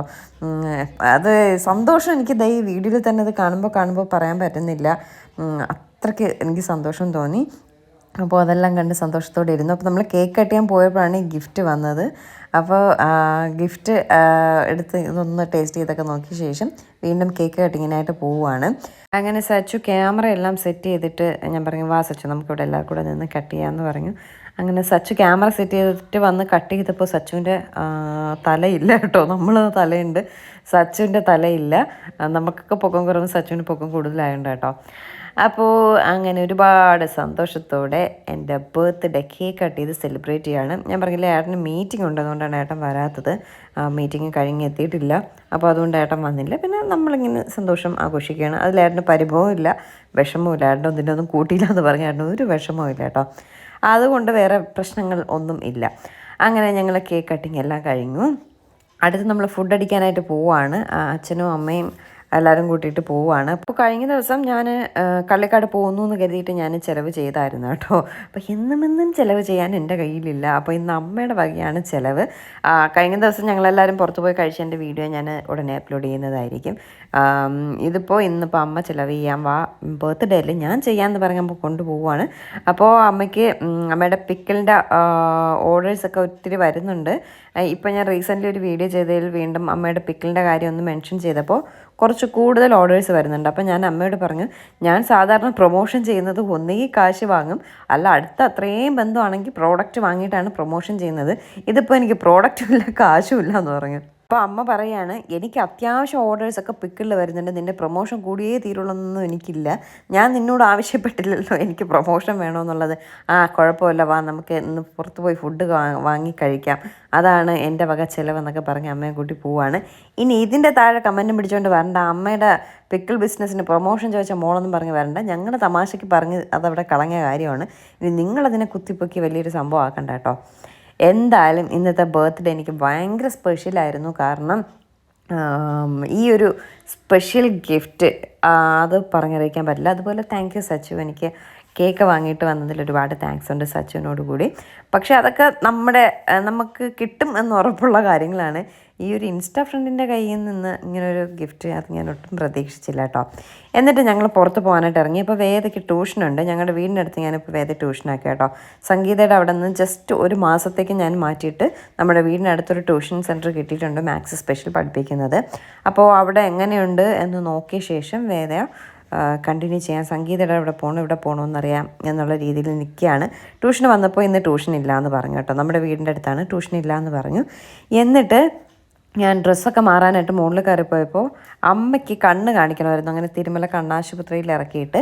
അത് സന്തോഷം എനിക്ക് ദൈ വീഡിയോയിൽ തന്നെ അത് കാണുമ്പോൾ കാണുമ്പോൾ പറയാൻ പറ്റുന്നില്ല. അത്രയ്ക്ക് എനിക്ക് സന്തോഷം തോന്നി. അപ്പോൾ അതെല്ലാം കണ്ട് സന്തോഷത്തോടെ ഇരുന്നു. അപ്പോൾ നമ്മൾ കേക്ക് കട്ട് ചെയ്യാൻ പോയപ്പോഴാണ് ഈ ഗിഫ്റ്റ് വന്നത്. അപ്പോൾ ഗിഫ്റ്റ് എടുത്ത് ഇതൊന്ന് ടേസ്റ്റ് ചെയ്തൊക്കെ നോക്കിയ ശേഷം വീണ്ടും കേക്ക് കട്ടിങ്ങിനായിട്ട് പോവുകയാണ് അങ്ങനെ സച്ചു ക്യാമറ എല്ലാം സെറ്റ് ചെയ്തിട്ട് ഞാൻ പറഞ്ഞു വാ സച്ചു നമുക്കിവിടെ എല്ലാവർക്കും കൂടെ നിന്ന് കട്ട് ചെയ്യാമെന്ന് പറഞ്ഞു. അങ്ങനെ സച്ചു ക്യാമറ സെറ്റ് ചെയ്തിട്ട് വന്ന് കട്ട് ചെയ്തപ്പോൾ സച്ചുവിന്റെ തലയില്ല കേട്ടോ. നമ്മൾ തലയുണ്ട്. സച്ചുവിന്റെ തലയില്ല. നമുക്കൊക്കെ പൊക്കം കുറവ് സച്ചുവിന് പൊക്കം കൂടുതലായുണ്ട് കേട്ടോ. അപ്പോൾ അങ്ങനെ ഒരുപാട് സന്തോഷത്തോടെ എന്റെ ബർത്ത്ഡേ കേക്ക് കട്ട് ചെയ്ത് സെലിബ്രേറ്റ് ചെയ്യാണ്. ഞാൻ പറഞ്ഞില്ല ഏട്ടന് മീറ്റിംഗ് ഉണ്ട്. അതുകൊണ്ടാണ് ഏട്ടൻ വരാത്തത്. മീറ്റിംഗ് കഴിഞ്ഞ് എത്തിയിട്ടില്ല. അപ്പോൾ അതുകൊണ്ട് ഏട്ടൻ വന്നില്ല. പിന്നെ നമ്മളിങ്ങനെ സന്തോഷം ആഘോഷിക്കുകയാണ്. അതിൽ ഏട്ടന് പരിഭവമില്ല വിഷമവും ഇല്ല. ഏട്ടൻ ഒന്നിന്റെ ഒന്നും കൂട്ടിയില്ല എന്ന് പറഞ്ഞ ഏട്ടന് ഒരു വിഷമവും ഇല്ല കേട്ടോ. അതുകൊണ്ട് വേറെ പ്രശ്നങ്ങൾ ഒന്നും ഇല്ല. അങ്ങനെ ഞങ്ങൾ കേക്ക് കട്ടിങ് എല്ലാം കഴിഞ്ഞു. അടുത്ത് നമ്മൾ ഫുഡ് അടിക്കാനായിട്ട് ആ, അച്ഛനും അമ്മയും എല്ലാവരും കൂട്ടിയിട്ട് പോവുകയാണ് അപ്പോൾ കഴിഞ്ഞ ദിവസം ഞാൻ കള്ളിക്കാട് പോകുന്നു എന്ന് കരുതിയിട്ട് ഞാൻ ചിലവ് ചെയ്തായിരുന്നു കേട്ടോ. അപ്പോൾ എന്നും എന്നും ചിലവ് ചെയ്യാൻ എന്റെ കയ്യിലില്ല. അപ്പോൾ ഇന്ന് അമ്മയുടെ വകയാണ് ചിലവ്. കഴിഞ്ഞ ദിവസം ഞങ്ങളെല്ലാവരും പുറത്തു പോയി കഴിച്ചതിന്റെ വീഡിയോ ഞാൻ ഉടനെ അപ്ലോഡ് ചെയ്യുന്നതായിരിക്കും. ഇതിപ്പോൾ ഇന്നിപ്പോൾ അമ്മ ചിലവ് ചെയ്യാൻ വാ ബർത്ത്ഡേ അല്ലേ ഞാൻ ചെയ്യാമെന്ന് പറയുമ്പോൾ കൊണ്ടുപോവാണ് അപ്പോൾ അമ്മയ്ക്ക് അമ്മയുടെ പിക്കിളിന്റെ ഓർഡേഴ്സൊക്കെ ഒത്തിരി വരുന്നുണ്ട്. ഇപ്പോൾ ഞാൻ റീസെന്റ്ലി ഒരു വീഡിയോ ചെയ്തതിൽ വീണ്ടും അമ്മയുടെ പിക്കിളിന്റെ കാര്യം ഒന്ന് മെൻഷൻ ചെയ്തപ്പോൾ കുറച്ച് കൂടുതൽ ഓർഡേഴ്സ് വരുന്നുണ്ട്. അപ്പം ഞാൻ അമ്മയോട് പറഞ്ഞു ഞാൻ സാധാരണ പ്രൊമോഷൻ ചെയ്യുന്നത് ഒന്നുകിൽ കാശ് വാങ്ങും അല്ല അടുത്ത അത്രയും ബന്ധമാണെങ്കിൽ പ്രോഡക്റ്റ് വാങ്ങിയിട്ടാണ് പ്രൊമോഷൻ ചെയ്യുന്നത്. ഇതിപ്പോൾ എനിക്ക് പ്രോഡക്റ്റും ഇല്ല കാശും ഇല്ല എന്ന് പറഞ്ഞു. അപ്പോൾ അമ്മ പറയാണ് എനിക്ക് അത്യാവശ്യം ഓർഡേഴ്സൊക്കെ പിക്കിളിൽ വരുന്നുണ്ട്. നിന്റെ പ്രൊമോഷൻ കൂടിയേ തീരുള്ളൊന്നും എനിക്കില്ല. ഞാൻ നിന്നോട് ആവശ്യപ്പെട്ടില്ലല്ലോ. എനിക്ക് പ്രൊമോഷൻ വേണമെന്നുള്ളത് ആ കുഴപ്പമില്ല. വാ നമുക്ക് ഇന്ന് പുറത്ത് പോയി ഫുഡ് വാങ്ങി കഴിക്കാം. അതാണ് എന്റെ വക ചിലവെന്നൊക്കെ പറഞ്ഞ് അമ്മയെ കൂട്ടി പോവാണ്. ഇനി ഇതിന്റെ താഴെ കമന്റും പിടിച്ചുകൊണ്ട് വരണ്ട. അമ്മയുടെ പിക്കിൾ ബിസിനസ്സിന് പ്രൊമോഷൻ ചോദിച്ച മോളൊന്നും പറഞ്ഞ് വരണ്ട. ഞങ്ങളുടെ തമാശയ്ക്ക് പറഞ്ഞ് അതവിടെ കളഞ്ഞ കാര്യമാണ്. ഇനി നിങ്ങളതിനെ കുത്തിപ്പൊക്കി വലിയൊരു സംഭവം ആക്കണ്ട കേട്ടോ. എന്തായാലും ഇന്നത്തെ ബർത്ത്ഡേ എനിക്ക് ഭയങ്കര സ്പെഷ്യലായിരുന്നു കാരണം ഈ ഒരു സ്പെഷ്യൽ ഗിഫ്റ്റ് അത് പറഞ്ഞറിയിക്കാൻ പറ്റില്ല. അതുപോലെ താങ്ക് യു സച്ചു എനിക്ക് കേക്ക് വാങ്ങിയിട്ട് വന്നതിൽ ഒരുപാട് താങ്ക്സ് ഉണ്ട് സച്ചുവിനോട് കൂടി. പക്ഷേ അതൊക്കെ നമ്മുടെ നമുക്ക് കിട്ടും എന്ന് ഉറപ്പുള്ള കാര്യങ്ങളാണ്. ഈ ഒരു ഇൻസ്റ്റാ ഫ്രണ്ടിന്റെ കയ്യിൽ നിന്ന് ഇങ്ങനൊരു ഗിഫ്റ്റ് അത് ഞാൻ ഒട്ടും പ്രതീക്ഷിച്ചില്ല കേട്ടോ. എന്നിട്ട് ഞങ്ങൾ പുറത്ത് പോകാനായിട്ട് ഇറങ്ങി. ഇപ്പോൾ വേദയ്ക്ക് ട്യൂഷനുണ്ട് ഞങ്ങളുടെ വീടിന്റെ അടുത്ത് ഞാനിപ്പോൾ വേദ ട്യൂഷനാക്കി കേട്ടോ. സംഗീതയുടെ അവിടെ നിന്ന് ജസ്റ്റ് ഒരു മാസത്തേക്ക് ഞാൻ മാറ്റിയിട്ട് നമ്മുടെ വീടിനടുത്തൊരു ട്യൂഷൻ സെന്റർ കിട്ടിയിട്ടുണ്ട് മാത്സ് സ്പെഷ്യൽ പഠിപ്പിക്കുന്നത്. അപ്പോൾ അവിടെ എങ്ങനെയുണ്ട് എന്ന് നോക്കിയ ശേഷം വേദ കണ്ടിന്യൂ ചെയ്യാൻ സംഗീതയുടെ ഇവിടെ പോകണം ഇവിടെ പോകണമെന്നറിയാം എന്നുള്ള രീതിയിൽ നിൽക്കുകയാണ്. ട്യൂഷന് വന്നപ്പോൾ ഇന്ന് ട്യൂഷൻ ഇല്ല എന്ന് പറഞ്ഞു കേട്ടോ. നമ്മുടെ വീടിന്റെ അടുത്താണ് ട്യൂഷൻ ഇല്ല എന്ന് പറഞ്ഞു. എന്നിട്ട് ഞാൻ ഡ്രസ്സൊക്കെ മാറാനായിട്ട് മുകളിൽ കയറിപ്പോയപ്പോൾ അമ്മയ്ക്ക് കണ്ണ് കാണിക്കണമായിരുന്നു. അങ്ങനെ തിരുമല കണ്ണാശുപത്രിയിൽ ഇറക്കിയിട്ട്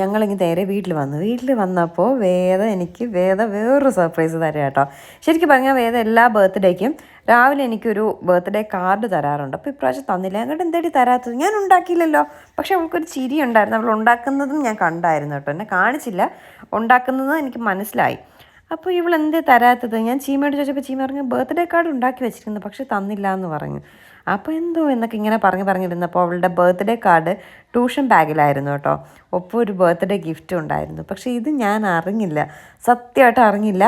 ഞങ്ങളിങ്ങനെ നേരെ വീട്ടിൽ വന്നു. വീട്ടിൽ വന്നപ്പോൾ വേദ എനിക്ക് വേദ വേറൊരു സർപ്രൈസ് തരാം കേട്ടോ. ശരിക്കും പറഞ്ഞാൽ വേദ എല്ലാ ബർത്ത്ഡേക്കും രാവിലെ എനിക്കൊരു ബർത്ത്ഡേ കാർഡ് തരാറുണ്ട്. അപ്പോൾ ഇപ്രാവശ്യം തന്നില്ല. അങ്ങോട്ട് എന്തേടി തരാത്തത്? ഞാൻ ഉണ്ടാക്കിയില്ലല്ലോ. പക്ഷേ അവൾക്കൊരു ചിരി ഉണ്ടായിരുന്നു. അവൾ ഉണ്ടാക്കുന്നതും ഞാൻ കണ്ടായിരുന്നു കേട്ടോ. എന്നെ കാണിച്ചില്ല. ഉണ്ടാക്കുന്നതും എനിക്ക് മനസ്സിലായി. അപ്പോൾ ഇവൾ എന്തേ തരാത്തത്? ഞാൻ ചീമയോട് ചോദിച്ചപ്പോൾ ചീമ പറഞ്ഞു ബർത്ത്ഡേ കാർഡ് ഉണ്ടാക്കി വെച്ചിരുന്നു പക്ഷെ തന്നില്ല എന്ന് പറഞ്ഞു. അപ്പോൾ എന്തോ എന്നൊക്കെ ഇങ്ങനെ പറഞ്ഞ് പറഞ്ഞിരുന്നപ്പോൾ അവളുടെ ബർത്ത്ഡേ കാർഡ് ട്യൂഷൻ ബാഗിലായിരുന്നു കേട്ടോ. ഒപ്പം ഒരു ബർത്ത്ഡേ ഗിഫ്റ്റ് ഉണ്ടായിരുന്നു. പക്ഷേ ഇത് ഞാൻ അറിഞ്ഞില്ല. സത്യമായിട്ട് അറിഞ്ഞില്ല.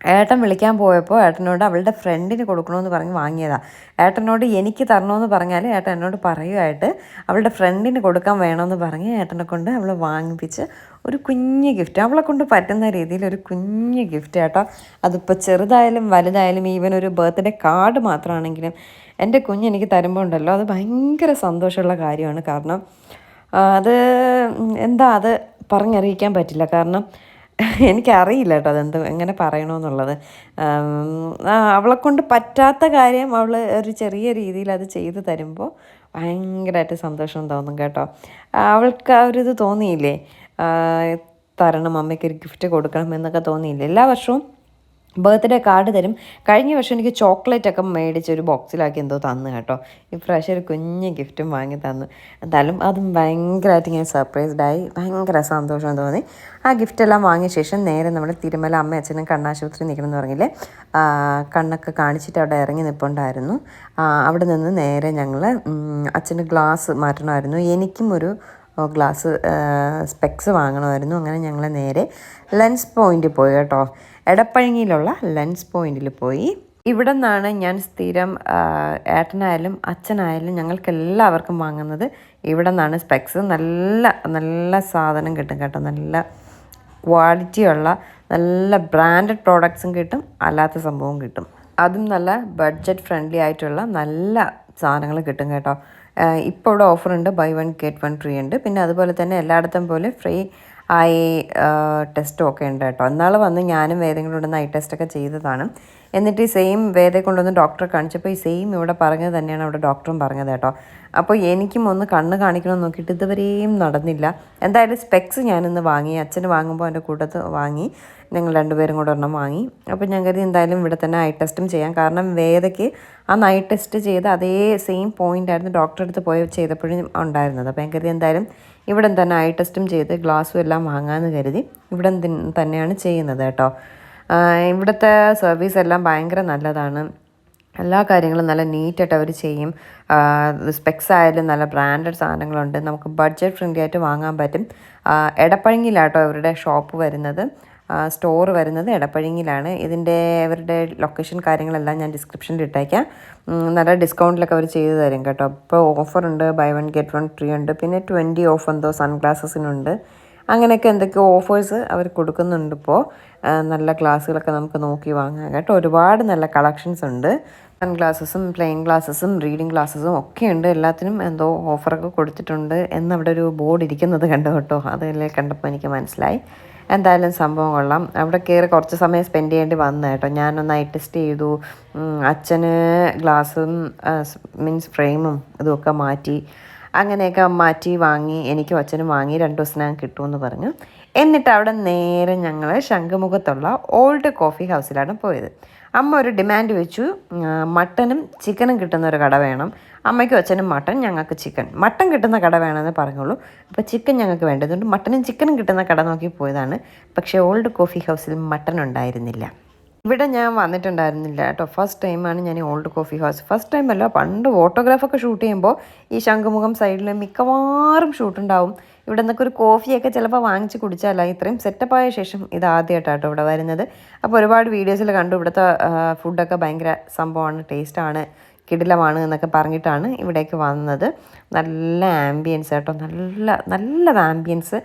ഏട്ടൻ വിളിക്കാൻ പോയപ്പോൾ ഏട്ടനോട് അവളുടെ ഫ്രണ്ടിന് കൊടുക്കണമെന്ന് പറഞ്ഞ് വാങ്ങിയതാണ് ഏട്ടനോട് എനിക്ക് തരണമെന്ന് പറഞ്ഞാൽ ഏട്ടൻ എന്നോട് പറയുമായിട്ട് അവളുടെ ഫ്രണ്ടിന് കൊടുക്കാൻ വേണമെന്ന് പറഞ്ഞ് ഏട്ടനെ കൊണ്ട് അവൾ വാങ്ങിപ്പിച്ച് ഒരു കുഞ്ഞ് ഗിഫ്റ്റ് അവളെ കൊണ്ട് പറ്റുന്ന രീതിയിൽ ഒരു കുഞ്ഞ് ഗിഫ്റ്റ് കേട്ടോ അതിപ്പോൾ ചെറുതായാലും വലുതായാലും ഈവൻ ഒരു ബർത്ത്ഡേ കാർഡ് മാത്രമാണെങ്കിലും എന്റെ കുഞ്ഞ് എനിക്ക് തരുമ്പോൾ ഉണ്ടല്ലോ അത് ഭയങ്കര സന്തോഷമുള്ള കാര്യമാണ് കാരണം അത് എന്താ അത് പറഞ്ഞറിയിക്കാൻ പറ്റില്ല. കാരണം എനിക്കറിയില്ല കേട്ടോ അതെന്ത് എങ്ങനെ പറയണമെന്നുള്ളത് അവളെ കൊണ്ട് പറ്റാത്ത കാര്യം അവൾ ഒരു ചെറിയ രീതിയിൽ അത് ചെയ്തു തരുമ്പോൾ ഭയങ്കരമായിട്ട് സന്തോഷം തോന്നും കേട്ടോ. അവൾക്ക് ആ ഒരു ഇത് തോന്നിയില്ലേ തരണം അമ്മയ്ക്ക് ഒരു ഗിഫ്റ്റ് കൊടുക്കണം എന്നൊക്കെ തോന്നിയില്ലേ? എല്ലാ വർഷവും ബർത്ത്ഡേ കാർഡ് തരും. കഴിഞ്ഞ വർഷം എനിക്ക് ചോക്ലേറ്റ് ഒക്കെ മേടിച്ച് ഒരു ബോക്സിലാക്കി എന്തോ തന്നു കേട്ടോ. ഇപ്രാവശ്യം ഒരു കുഞ്ഞ് ഗിഫ്റ്റും വാങ്ങി തന്നു. എന്തായാലും അതും ഭയങ്കരമായിട്ട് ഇങ്ങനെ സർപ്രൈസ്ഡായി ഭയങ്കര സന്തോഷം തോന്നി. ആ ഗിഫ്റ്റ് എല്ലാം വാങ്ങിയ ശേഷം നേരെ നമ്മൾ തിരുമല അമ്മ അച്ഛനും കണ്ണാശുപത്രി നിൽക്കണം എന്ന് പറഞ്ഞില്ലേ കണ്ണൊക്കെ കാണിച്ചിട്ട് അവിടെ ഇറങ്ങി നിൽപ്പുണ്ടായിരുന്നു അവിടെ നിന്ന് നേരെ ഞങ്ങൾ അച്ഛന് ഗ്ലാസ് മാറ്റണമായിരുന്നു. എനിക്കും ഒരു ഗ്ലാസ് സ്പെക്സ് വാങ്ങണമായിരുന്നു. അങ്ങനെ ഞങ്ങൾ നേരെ ലെൻസ് പോയിന്റ് പോയി കേട്ടോ. എടപ്പഴങ്ങിയിലുള്ള ലെൻസ് പോയിന്റിൽ പോയി. ഇവിടെ നിന്നാണ് ഞാൻ സ്ഥിരം ഏട്ടനായാലും അച്ഛനായാലും ഞങ്ങൾക്ക് എല്ലാവർക്കും വാങ്ങുന്നത്. ഇവിടെ നിന്നാണ് സ്പെക്സ്. നല്ല നല്ല സാധനം കിട്ടും കേട്ടോ. നല്ല ക്വാളിറ്റിയുള്ള നല്ല ബ്രാൻഡഡ് പ്രോഡക്ട്സും കിട്ടും. അല്ലാത്ത സംഭവം കിട്ടും. അതും നല്ല ബഡ്ജറ്റ് ഫ്രണ്ട്ലി ആയിട്ടുള്ള നല്ല സാധനങ്ങൾ കിട്ടും കേട്ടോ. ഇപ്പോൾ ഇവിടെ ഓഫറുണ്ട്. Buy one get one free ഉണ്ട്. പിന്നെ അതുപോലെ തന്നെ എല്ലായിടത്തും പോലെ ഫ്രീ ഐ ടെസ്റ്റും ഒക്കെ ഉണ്ട് കേട്ടോ. എന്നാൾ വന്ന് ഞാനും വേദന കൊണ്ടുവന്ന് ഐ ടെസ്റ്റൊക്കെ ചെയ്തതാണ്. എന്നിട്ട് ഈ സെയിം വേദയെ കൊണ്ടുവന്ന് ഡോക്ടറെ കാണിച്ചപ്പോൾ ഈ സെയിം ഇവിടെ പറഞ്ഞത് തന്നെയാണ് അവിടെ ഡോക്ടറും പറഞ്ഞത് കേട്ടോ. അപ്പോൾ എനിക്കും ഒന്ന് കണ്ണ് കാണിക്കണമെന്ന് നോക്കിയിട്ട് ഇതുവരെയും നടന്നില്ല. എന്തായാലും സ്പെക്സ് ഞാനിന്ന് വാങ്ങി അച്ഛന് വാങ്ങുമ്പോൾ എന്റെ കൂട്ടത്ത് വാങ്ങി. ഞങ്ങൾ രണ്ടുപേരും കൂടെ ഒരെണ്ണം വാങ്ങി. അപ്പോൾ ഞാൻ കരുതി എന്തായാലും ഇവിടെ തന്നെ ഐ ടെസ്റ്റും ചെയ്യാം. കാരണം വേദയ്ക്ക് ആ നൈറ്റ് ടെസ്റ്റ് ചെയ്ത് അതേ സെയിം പോയിന്റ് ആയിരുന്നു ഡോക്ടറെ അടുത്ത് പോയി ചെയ്തപ്പോഴും ഉണ്ടായിരുന്നത്. അപ്പോൾ ഞാൻ കരുതി എന്തായാലും ഇവിടെ തന്നെ ഐ ടെസ്റ്റും ചെയ്ത് ഗ്ലാസ്സും എല്ലാം വാങ്ങാമെന്ന് കരുതി ഇവിടെ തന്നെയാണ് ചെയ്യുന്നത് കേട്ടോ. ഇവിടുത്തെ സർവീസ് എല്ലാം ഭയങ്കര നല്ലതാണ്. എല്ലാ കാര്യങ്ങളും നല്ല നീറ്റായിട്ട് അവർ ചെയ്യും. സ്പെക്സ് ആയാലും നല്ല ബ്രാൻഡഡ് സാധനങ്ങളുണ്ട്. നമുക്ക് ബഡ്ജറ്റ് ഫ്രണ്ട്ലി ആയിട്ട് വാങ്ങാൻ പറ്റും. എടപ്പഴങ്ങിയിലാട്ടോ അവരുടെ ഷോപ്പ് വരുന്നത്. സ്റ്റോർ വരുന്നത് എടപ്പഴിങ്ങിലാണ്. ഇതിന്റെ അവരുടെ ലൊക്കേഷൻ കാര്യങ്ങളെല്ലാം ഞാൻ ഡിസ്ക്രിപ്ഷനിൽ ഇട്ടേക്കാം. നല്ല ഡിസ്കൗണ്ടിലൊക്കെ അവർ ചെയ്തു തരും കേട്ടോ. ഇപ്പോൾ ഓഫറുണ്ട് buy one get one free ഉണ്ട്. പിന്നെ ട്വന്റി ഓഫ് എന്തോ സൺഗ്ലാസസിനുണ്ട് അങ്ങനെയൊക്കെ എന്തൊക്കെയോ ഓഫേഴ്സ് അവർ കൊടുക്കുന്നുണ്ട് ഇപ്പോൾ നല്ല ഗ്ലാസ്സുകളൊക്കെ നമുക്ക് നോക്കി വാങ്ങാം കേട്ടോ. ഒരുപാട് നല്ല കളക്ഷൻസ് ഉണ്ട്. സൺ ഗ്ലാസ്സസും പ്ലെയിൻ ഗ്ലാസ്സസും റീഡിങ് ഗ്ലാസ്സസും ഒക്കെ ഉണ്ട്. എല്ലാത്തിനും എന്തോ ഓഫറൊക്കെ കൊടുത്തിട്ടുണ്ട്. എന്നവിടെ ഒരു ബോർഡ് ഇരിക്കുന്നത് കണ്ടു കേട്ടോ? അതെല്ലാം കണ്ടപ്പോൾ എനിക്ക് മനസ്സിലായി. എന്തായാലും സംഭവം കൊള്ളാം. അവിടെ കയറി കുറച്ച് സമയം സ്പെൻഡ് ചെയ്യേണ്ടി വന്നു കേട്ടോ. ഞാനൊന്ന് ഐ ടെസ്റ്റ് ചെയ്തു. അച്ഛന് ഗ്ലാസും മീൻസ് ഫ്രെയിമും ഇതുമൊക്കെ മാറ്റി. അങ്ങനെയൊക്കെ മാറ്റി വാങ്ങി എനിക്കും അച്ഛനും വാങ്ങി. രണ്ട് ദിവസത്തിനകം കിട്ടുമെന്ന് പറഞ്ഞു. എന്നിട്ട് അവിടെ നേരെ ഞങ്ങൾ ശംഖുമുഖത്തുള്ള ഓൾഡ് കോഫി ഹൗസിലാണ് പോയത്. അമ്മ ഒരു ഡിമാൻഡ് വെച്ചു. മട്ടനും ചിക്കനും കിട്ടുന്ന ഒരു കട വേണം. അമ്മയ്ക്കും അച്ഛനും മട്ടൻ ഞങ്ങൾക്ക് ചിക്കൻ മട്ടൻ കിട്ടുന്ന കട വേണമെന്ന് പറഞ്ഞോളൂ അപ്പോൾ ചിക്കൻ ഞങ്ങൾക്ക് വേണ്ടതുകൊണ്ട് മട്ടനും ചിക്കനും കിട്ടുന്ന കട നോക്കി പോയതാണ്. പക്ഷേ ഓൾഡ് കോഫി ഹൗസിൽ മട്ടൻ ഉണ്ടായിരുന്നില്ല. ഇവിടെ ഞാൻ വന്നിട്ടുണ്ടായിരുന്നില്ല കേട്ടോ. ഫസ്റ്റ് ടൈമാണ് ഞാൻ ഓൾഡ് കോഫി ഹൗസ് ഫസ്റ്റ് ടൈമല്ല പണ്ട് ഫോട്ടോഗ്രാഫൊക്കെ ഷൂട്ട് ചെയ്യുമ്പോൾ ഈ ശംഖുമുഖം സൈഡിൽ മിക്കവാറും ഷൂട്ട് ഉണ്ടാവും. ഇവിടെ നിന്നൊക്കെ ഒരു കോഫിയൊക്കെ ചിലപ്പോൾ വാങ്ങിച്ച് കുടിച്ചാല. ഇത്രയും സെറ്റപ്പായ ശേഷം ഇത് ആദ്യമായിട്ടാട്ടോ ഇവിടെ വരുന്നത്. അപ്പോൾ ഒരുപാട് വീഡിയോസിൽ കണ്ടു. ഇവിടുത്തെ ഫുഡൊക്കെ ഭയങ്കര സംഭവമാണ് ടേസ്റ്റാണ് കിടിലമാണ് എന്നൊക്കെ പറഞ്ഞിട്ടാണ് ഇവിടേക്ക് വന്നത്. നല്ല ആംബിയൻസ് കേട്ടോ നല്ല നല്ലത് ആംബിയൻസ്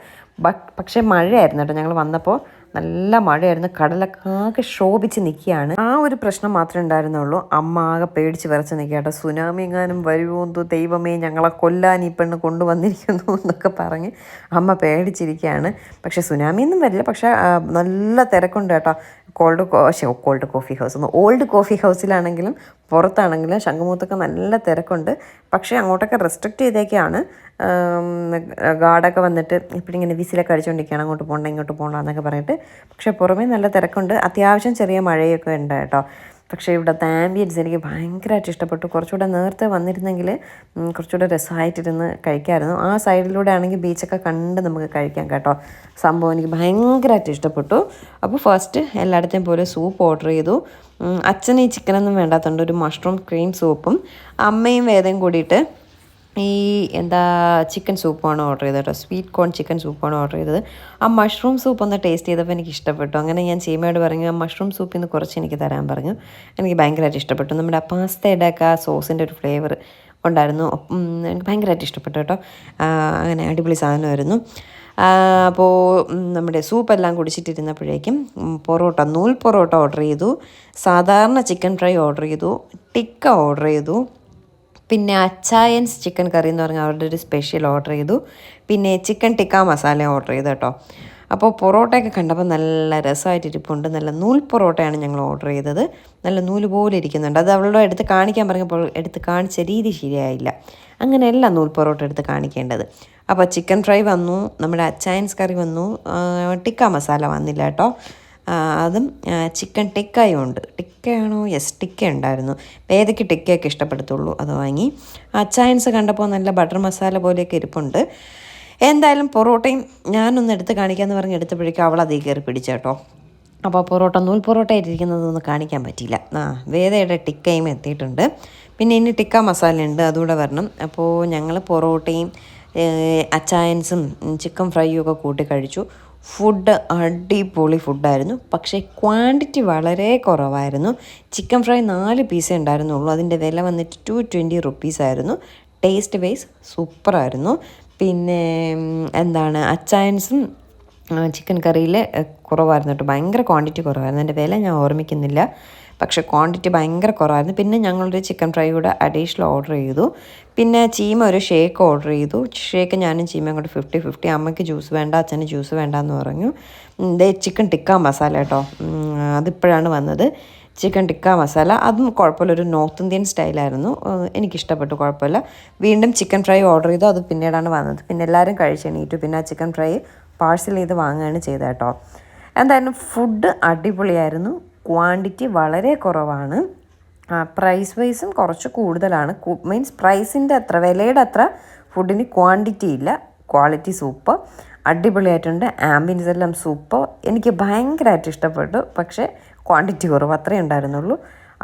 പക്ഷേ മഴയായിരുന്നു കേട്ടോ. ഞങ്ങൾ വന്നപ്പോൾ നല്ല മഴയായിരുന്നു. കടലൊക്കെ ആകെ ശോഭിച്ച് നിൽക്കുകയാണ്. ആ ഒരു പ്രശ്നം മാത്രമേ ഉണ്ടായിരുന്നുള്ളൂ. അമ്മ ആകെ പേടിച്ച് വിറച്ച് നിൽക്കുക കേട്ടോ. സുനാമി എങ്ങാനും വരുമോ എന്തോ ദൈവമേ ഞങ്ങളെ കൊല്ലാൻ ഈ പെണ്ണ് കൊണ്ടുവന്നിരിക്കുന്നു എന്നൊക്കെ പറഞ്ഞ് അമ്മ പേടിച്ചിരിക്കുകയാണ്. പക്ഷേ സുനാമിയൊന്നും വരില്ല. പക്ഷേ നല്ല തിരക്കുണ്ട് കേട്ടോ. കോൾഡ് കോൾഡ് കോഫി ഹൗസ് ഒന്ന് ഓൾഡ് കോഫി ഹൗസിലാണെങ്കിലും പുറത്താണെങ്കിലും ശംഖുമുഖത്തൊക്കെ നല്ല തിരക്കുണ്ട്. പക്ഷേ അങ്ങോട്ടൊക്കെ റെസ്ട്രിക്റ്റ് ചെയ്തേക്കാണ്. ഗാർഡൊക്കെ വന്നിട്ട് ഇപ്പോഴും ഇങ്ങനെ വിസിലൊക്കെ അടിച്ചുകൊണ്ടിരിക്കുകയാണ് അങ്ങോട്ട് പോകണ്ട ഇങ്ങോട്ട് പോകണ്ട എന്നൊക്കെ പറഞ്ഞിട്ട്. പക്ഷേ പുറമേ നല്ല തിരക്കുണ്ട്. അത്യാവശ്യം ചെറിയ മഴയൊക്കെ ഉണ്ട് കേട്ടോ. പക്ഷേ ഇവിടുത്തെ ആംബിയൻസ് എനിക്ക് ഭയങ്കരമായിട്ട് ഇഷ്ടപ്പെട്ടു. കുറച്ചുകൂടെ നേരത്തെ വന്നിരുന്നെങ്കിൽ കുറച്ചുകൂടെ രസമായിട്ടിരുന്ന് കഴിക്കാമായിരുന്നു ആ സൈഡിലൂടെ ആണെങ്കിൽ ബീച്ചൊക്കെ കണ്ട് നമുക്ക് കഴിക്കാം കേട്ടോ. സംഭവം എനിക്ക് ഭയങ്കരമായിട്ട് ഇഷ്ടപ്പെട്ടു. അപ്പോൾ ഫസ്റ്റ് എല്ലായിടത്തെയും പോലെ സൂപ്പ് ഓർഡർ ചെയ്തു. അച്ഛന് ഈ ചിക്കനൊന്നും വേണ്ടാത്തതുകൊണ്ട് ഒരു മഷ്റൂം ക്രീം സൂപ്പും അമ്മയും വേദം കൂടിയിട്ട് ഈ എന്താ ചിക്കൻ സൂപ്പാണ് ഓർഡർ ചെയ്തത് കേട്ടോ. സ്വീറ്റ് കോൺ ചിക്കൻ സൂപ്പാണ് ഓർഡർ ചെയ്തത്. ആ മഷ്റൂം സൂപ്പ് ഒന്ന് ടേസ്റ്റ് ചെയ്തപ്പോൾ എനിക്ക് ഇഷ്ടപ്പെട്ടു. അങ്ങനെ ഞാൻ ചീമയോട് പറഞ്ഞു ആ മഷ്റൂം സൂപ്പിൽ നിന്ന് കുറച്ച് എനിക്ക് തരാൻ പറഞ്ഞു. എനിക്ക് ഭയങ്കരമായിട്ട് ഇഷ്ടപ്പെട്ടു. നമ്മുടെ ആ പാസ്തയുടെ ഒക്കെ ആ സോസിന്റെ ഒരു ഫ്ലേവർ ഉണ്ടായിരുന്നു. എനിക്ക് ഭയങ്കരമായിട്ട് ഇഷ്ടപ്പെട്ടു കേട്ടോ. അങ്ങനെ അടിപൊളി സാധനമായിരുന്നു. അപ്പോൾ നമ്മുടെ സൂപ്പെല്ലാം കുടിച്ചിട്ടിരുന്നപ്പോഴേക്കും പൊറോട്ട നൂൽ പൊറോട്ട ഓർഡർ ചെയ്തു. സാധാരണ ചിക്കൻ ഫ്രൈ ഓർഡർ ചെയ്തു. ടിക്ക ഓർഡർ ചെയ്തു. പിന്നെ അച്ചായൻസ് ചിക്കൻ കറി എന്ന് പറഞ്ഞാൽ അവരുടെ ഒരു സ്പെഷ്യൽ ഓർഡർ ചെയ്തു. പിന്നെ ചിക്കൻ ടിക്ക മസാല ഓർഡർ ചെയ്തു കേട്ടോ. അപ്പോൾ പൊറോട്ടയൊക്കെ കണ്ടപ്പോൾ നല്ല രസമായിട്ട് ഇരിപ്പുണ്ട് നല്ല നൂൽ പൊറോട്ടയാണ് ഞങ്ങൾ ഓർഡർ ചെയ്തത്. നല്ല നൂൽ പോലെ ഇരിക്കുന്നുണ്ട്. അത് അവളുടെ എടുത്ത് കാണിക്കാൻ പറഞ്ഞപ്പോൾ എടുത്ത് കാണിച്ച രീതി ശരിയായില്ല. അങ്ങനെയല്ല നൂൽ പൊറോട്ട എടുത്ത് കാണിക്കേണ്ടത്. അപ്പോൾ ചിക്കൻ ഫ്രൈ വന്നു. നമ്മുടെ അച്ചായൻസ് കറി വന്നു. ടിക്ക മസാല വന്നില്ല കേട്ടോ. അതും ചിക്കൻ ടിക്കയും ഉണ്ട് ടിക്കയാണോ? യെസ് ടിക്ക ഉണ്ടായിരുന്നു വേദയ്ക്ക് ടിക്കയൊക്കെ ഇഷ്ടപ്പെടുത്തുള്ളൂ അത് വാങ്ങി. അച്ചായൻസ് കണ്ടപ്പോൾ നല്ല ബട്ടർ മസാല പോലെയൊക്കെ ഇരിപ്പുണ്ട്. എന്തായാലും പൊറോട്ടയും ഞാനൊന്ന് എടുത്ത് കാണിക്കാമെന്ന് പറഞ്ഞ് എടുത്തപ്പോഴേക്കും അവൾ അതേ കയറി പിടിച്ചേട്ടോ അപ്പോൾ പൊറോട്ട നൂൽ പൊറോട്ട ആയിട്ടിരിക്കുന്നതൊന്നും കാണിക്കാൻ പറ്റിയില്ല. ആ വേദയുടെ ടിക്കയും എത്തിയിട്ടുണ്ട്. പിന്നെ ഇനി ടിക്ക മസാല ഉണ്ട് അതുകൂടെ വരണം. അപ്പോൾ ഞങ്ങൾ പൊറോട്ടയും അച്ചായൻസും ചിക്കൻ ഫ്രൈയും ഒക്കെ കൂട്ടി കഴിച്ചു. ഫുഡ് അടിപൊളി ഫുഡായിരുന്നു. പക്ഷേ ക്വാണ്ടിറ്റി വളരെ കുറവായിരുന്നു. ചിക്കൻ ഫ്രൈ നാല് പീസേ ഉണ്ടായിരുന്നുള്ളൂ. അതിന്റെ വില വന്നിട്ട് ടു ട്വന്റി റുപ്പീസ് ആയിരുന്നു. ടേസ്റ്റ് വൈസ് സൂപ്പറായിരുന്നു പിന്നെ എന്താണ് അച്ചായൻസും ചിക്കൻ കറിയിൽ കുറവായിരുന്നു കേട്ടോ. ഭയങ്കര ക്വാണ്ടിറ്റി കുറവായിരുന്നു. എന്റെ വില ഞാൻ ഓർമ്മിക്കുന്നില്ല. പക്ഷേ ക്വാണ്ടിറ്റി ഭയങ്കര കുറവായിരുന്നു. പിന്നെ ഞങ്ങളൊരു ചിക്കൻ ഫ്രൈ കൂടെ അഡീഷണൽ ഓർഡർ ചെയ്തു. പിന്നെ ചീമ ഒരു ഷേക്ക് ഓർഡർ ചെയ്തു. ഷേക്ക് ഞാനും ചീമയും കൂടെ ഫിഫ്റ്റി ഫിഫ്റ്റി അമ്മയ്ക്ക് ജ്യൂസ് വേണ്ട അച്ഛന് ജ്യൂസ് വേണ്ട എന്ന് പറഞ്ഞു ദേ ചിക്കൻ ടിക്ക മസാല കേട്ടോ. അതിപ്പോഴാണ് വന്നത്. ചിക്കൻ ടിക്ക മസാല അതും കുഴപ്പമില്ല. ഒരു നോർത്ത് ഇന്ത്യൻ സ്റ്റൈലായിരുന്നു എനിക്കിഷ്ടപ്പെട്ടു. കുഴപ്പമില്ല. വീണ്ടും ചിക്കൻ ഫ്രൈ ഓർഡർ ചെയ്തു. അത് പിന്നീടാണ് വന്നത്. പിന്നെ എല്ലാവരും കഴിച്ചെണീറ്റു പിന്നെ ആ ചിക്കൻ ഫ്രൈ പാഴ്സൽ ചെയ്ത് വാങ്ങുകയാണ് ചെയ്തത് കേട്ടോ. എന്തായാലും ഫുഡ് അടിപൊളിയായിരുന്നു. ക്വാണ്ടിറ്റി വളരെ കുറവാണ്. പ്രൈസ് വൈസും കുറച്ച് കൂടുതലാണ്. മീൻസ് പ്രൈസിന്റെ അത്ര വിലയുടെ അത്ര ഫുഡിന് ക്വാണ്ടിറ്റി ഇല്ല. ക്വാളിറ്റി സൂപ്പർ അടിപൊളിയായിട്ടുണ്ട്. ആംബിയൻസ് എല്ലാം സൂപ്പർ എനിക്ക് ഭയങ്കരമായിട്ട് ഇഷ്ടപ്പെട്ടു. പക്ഷേ ക്വാണ്ടിറ്റി കുറവ് അത്രേ ഉണ്ടായിരുന്നുള്ളൂ.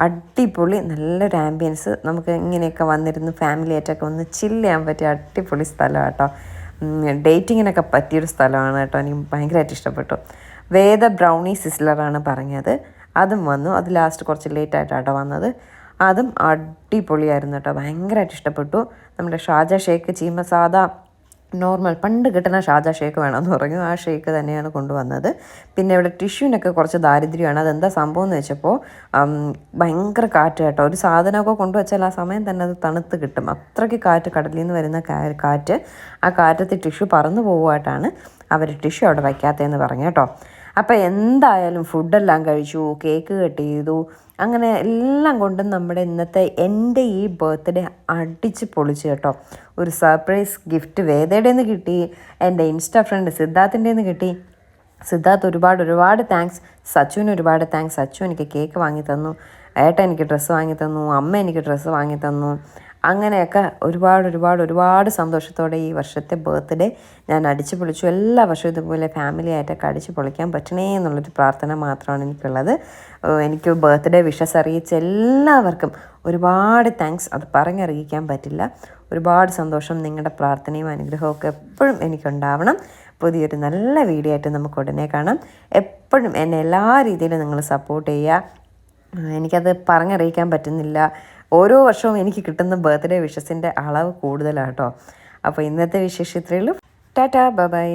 അടിപൊളി നല്ലൊരു ആംബിയൻസ് നമുക്ക് ഇങ്ങനെയൊക്കെ വന്നിരുന്ന് ഫാമിലി ആയിട്ടൊക്കെ ഒന്ന് ചില്ല് ചെയ്യാൻ പറ്റിയ അടിപൊളി സ്ഥലമാണ് കേട്ടോ. ഡേറ്റിങ്ങിനൊക്കെ പറ്റിയൊരു സ്ഥലമാണ് കേട്ടോ. എനിക്ക് ഭയങ്കരമായിട്ട് ഇഷ്ടപ്പെട്ടു. വേദ ബ്രൗണി സിസ്ലറാണ് പറഞ്ഞത്. അതും വന്നു. അത് ലാസ്റ്റ് കുറച്ച് ലേറ്റ് ആയിട്ടാണ് കേട്ടോ വന്നത്. അതും അടിപൊളിയായിരുന്നു കേട്ടോ. ഭയങ്കരമായിട്ട് ഇഷ്ടപ്പെട്ടു. നമ്മുടെ ഷാജ ഷേക്ക് ചീമ സാദ നോർമൽ. പണ്ട് കിട്ടുന്ന ഷാജ ഷേക്ക് വേണമെന്ന് പറഞ്ഞു. ആ ഷേക്ക് തന്നെയാണ് കൊണ്ടുവന്നത്. പിന്നെ ഇവിടെ ടിഷ്യൂവിനൊക്കെ കുറച്ച് ദാരിദ്ര്യമാണ്. അതെന്താ സംഭവം എന്ന് വെച്ചപ്പോൾ ഭയങ്കര കാറ്റ് കേട്ടോ. ഒരു സാധനമൊക്കെ കൊണ്ടുവച്ചാൽ ആ സമയം തന്നെ അത് തണുത്ത് കിട്ടും. അത്രയ്ക്ക് കാറ്റ് കടലിൽ നിന്ന് വരുന്ന കാറ്റ്. ആ കാറ്റത്ത് ടിഷ്യൂ പറന്നു പോകുമായിട്ടാണ് അവർ ടിഷ്യൂ അവിടെ വയ്ക്കാത്തതെന്ന് പറഞ്ഞു കേട്ടോ. അപ്പോൾ എന്തായാലും ഫുഡെല്ലാം കഴിച്ചു. കേക്ക് കട്ട് ചെയ്തു. അങ്ങനെ എല്ലാം കൊണ്ടും നമ്മുടെ ഇന്നത്തെ എന്റെ ഈ ബർത്ത്ഡേ അടിച്ച് പൊളിച്ചു കേട്ടോ. ഒരു സർപ്രൈസ് ഗിഫ്റ്റ് വേദയുടെ നിന്ന് കിട്ടി എന്റെ ഇൻസ്റ്റാ ഫ്രണ്ട് സിദ്ധാർത്ഥിന്റെ നിന്ന് കിട്ടി. സിദ്ധാർത്ഥ് ഒരുപാട് ഒരുപാട് താങ്ക്സ് സച്ചുവിന് ഒരുപാട് താങ്ക്സ് സച്ചു എനിക്ക് കേക്ക് വാങ്ങി തന്നു. ഏട്ടൻ എനിക്ക് ഡ്രസ്സ് വാങ്ങി തന്നു. അമ്മ എനിക്ക് ഡ്രസ്സ് വാങ്ങി തന്നു. അങ്ങനെയൊക്കെ ഒരുപാട് ഒരുപാട് ഒരുപാട് സന്തോഷത്തോടെ ഈ വർഷത്തെ ബർത്ത്ഡേ ഞാൻ അടിച്ചു പൊളിച്ചു. എല്ലാ വർഷവും ഇതുപോലെ ഫാമിലി ആയിട്ടൊക്കെ അടിച്ചു പൊളിക്കാൻ പറ്റണേ എന്നുള്ളൊരു പ്രാർത്ഥന മാത്രമാണ് എനിക്കുള്ളത്. എനിക്ക് ബർത്ത്ഡേ വിഷസ് അറിയിച്ച എല്ലാവർക്കും ഒരുപാട് താങ്ക്സ് അത് പറഞ്ഞറിയിക്കാൻ പറ്റില്ല. ഒരുപാട് സന്തോഷം നിങ്ങളുടെ പ്രാർത്ഥനയും അനുഗ്രഹവും ഒക്കെ എപ്പോഴും എനിക്കുണ്ടാവണം. പുതിയൊരു നല്ല വീഡിയോ ആയിട്ട് നമുക്ക് ഉടനെ കാണാം. എപ്പോഴും എന്നെ എല്ലാ രീതിയിലും നിങ്ങൾ സപ്പോർട്ട് ചെയ്യുക. എനിക്കത് പറഞ്ഞറിയിക്കാൻ പറ്റുന്നില്ല. ഓരോ വർഷവും എനിക്ക് കിട്ടുന്ന ബർത്ത്ഡേ വിഷസിന്റെ അളവ് കൂടുതലാണ് കേട്ടോ അപ്പോൾ ഇന്നത്തെ വിശേഷം ഇത്രയേ ഉള്ളൂ. Tata bye.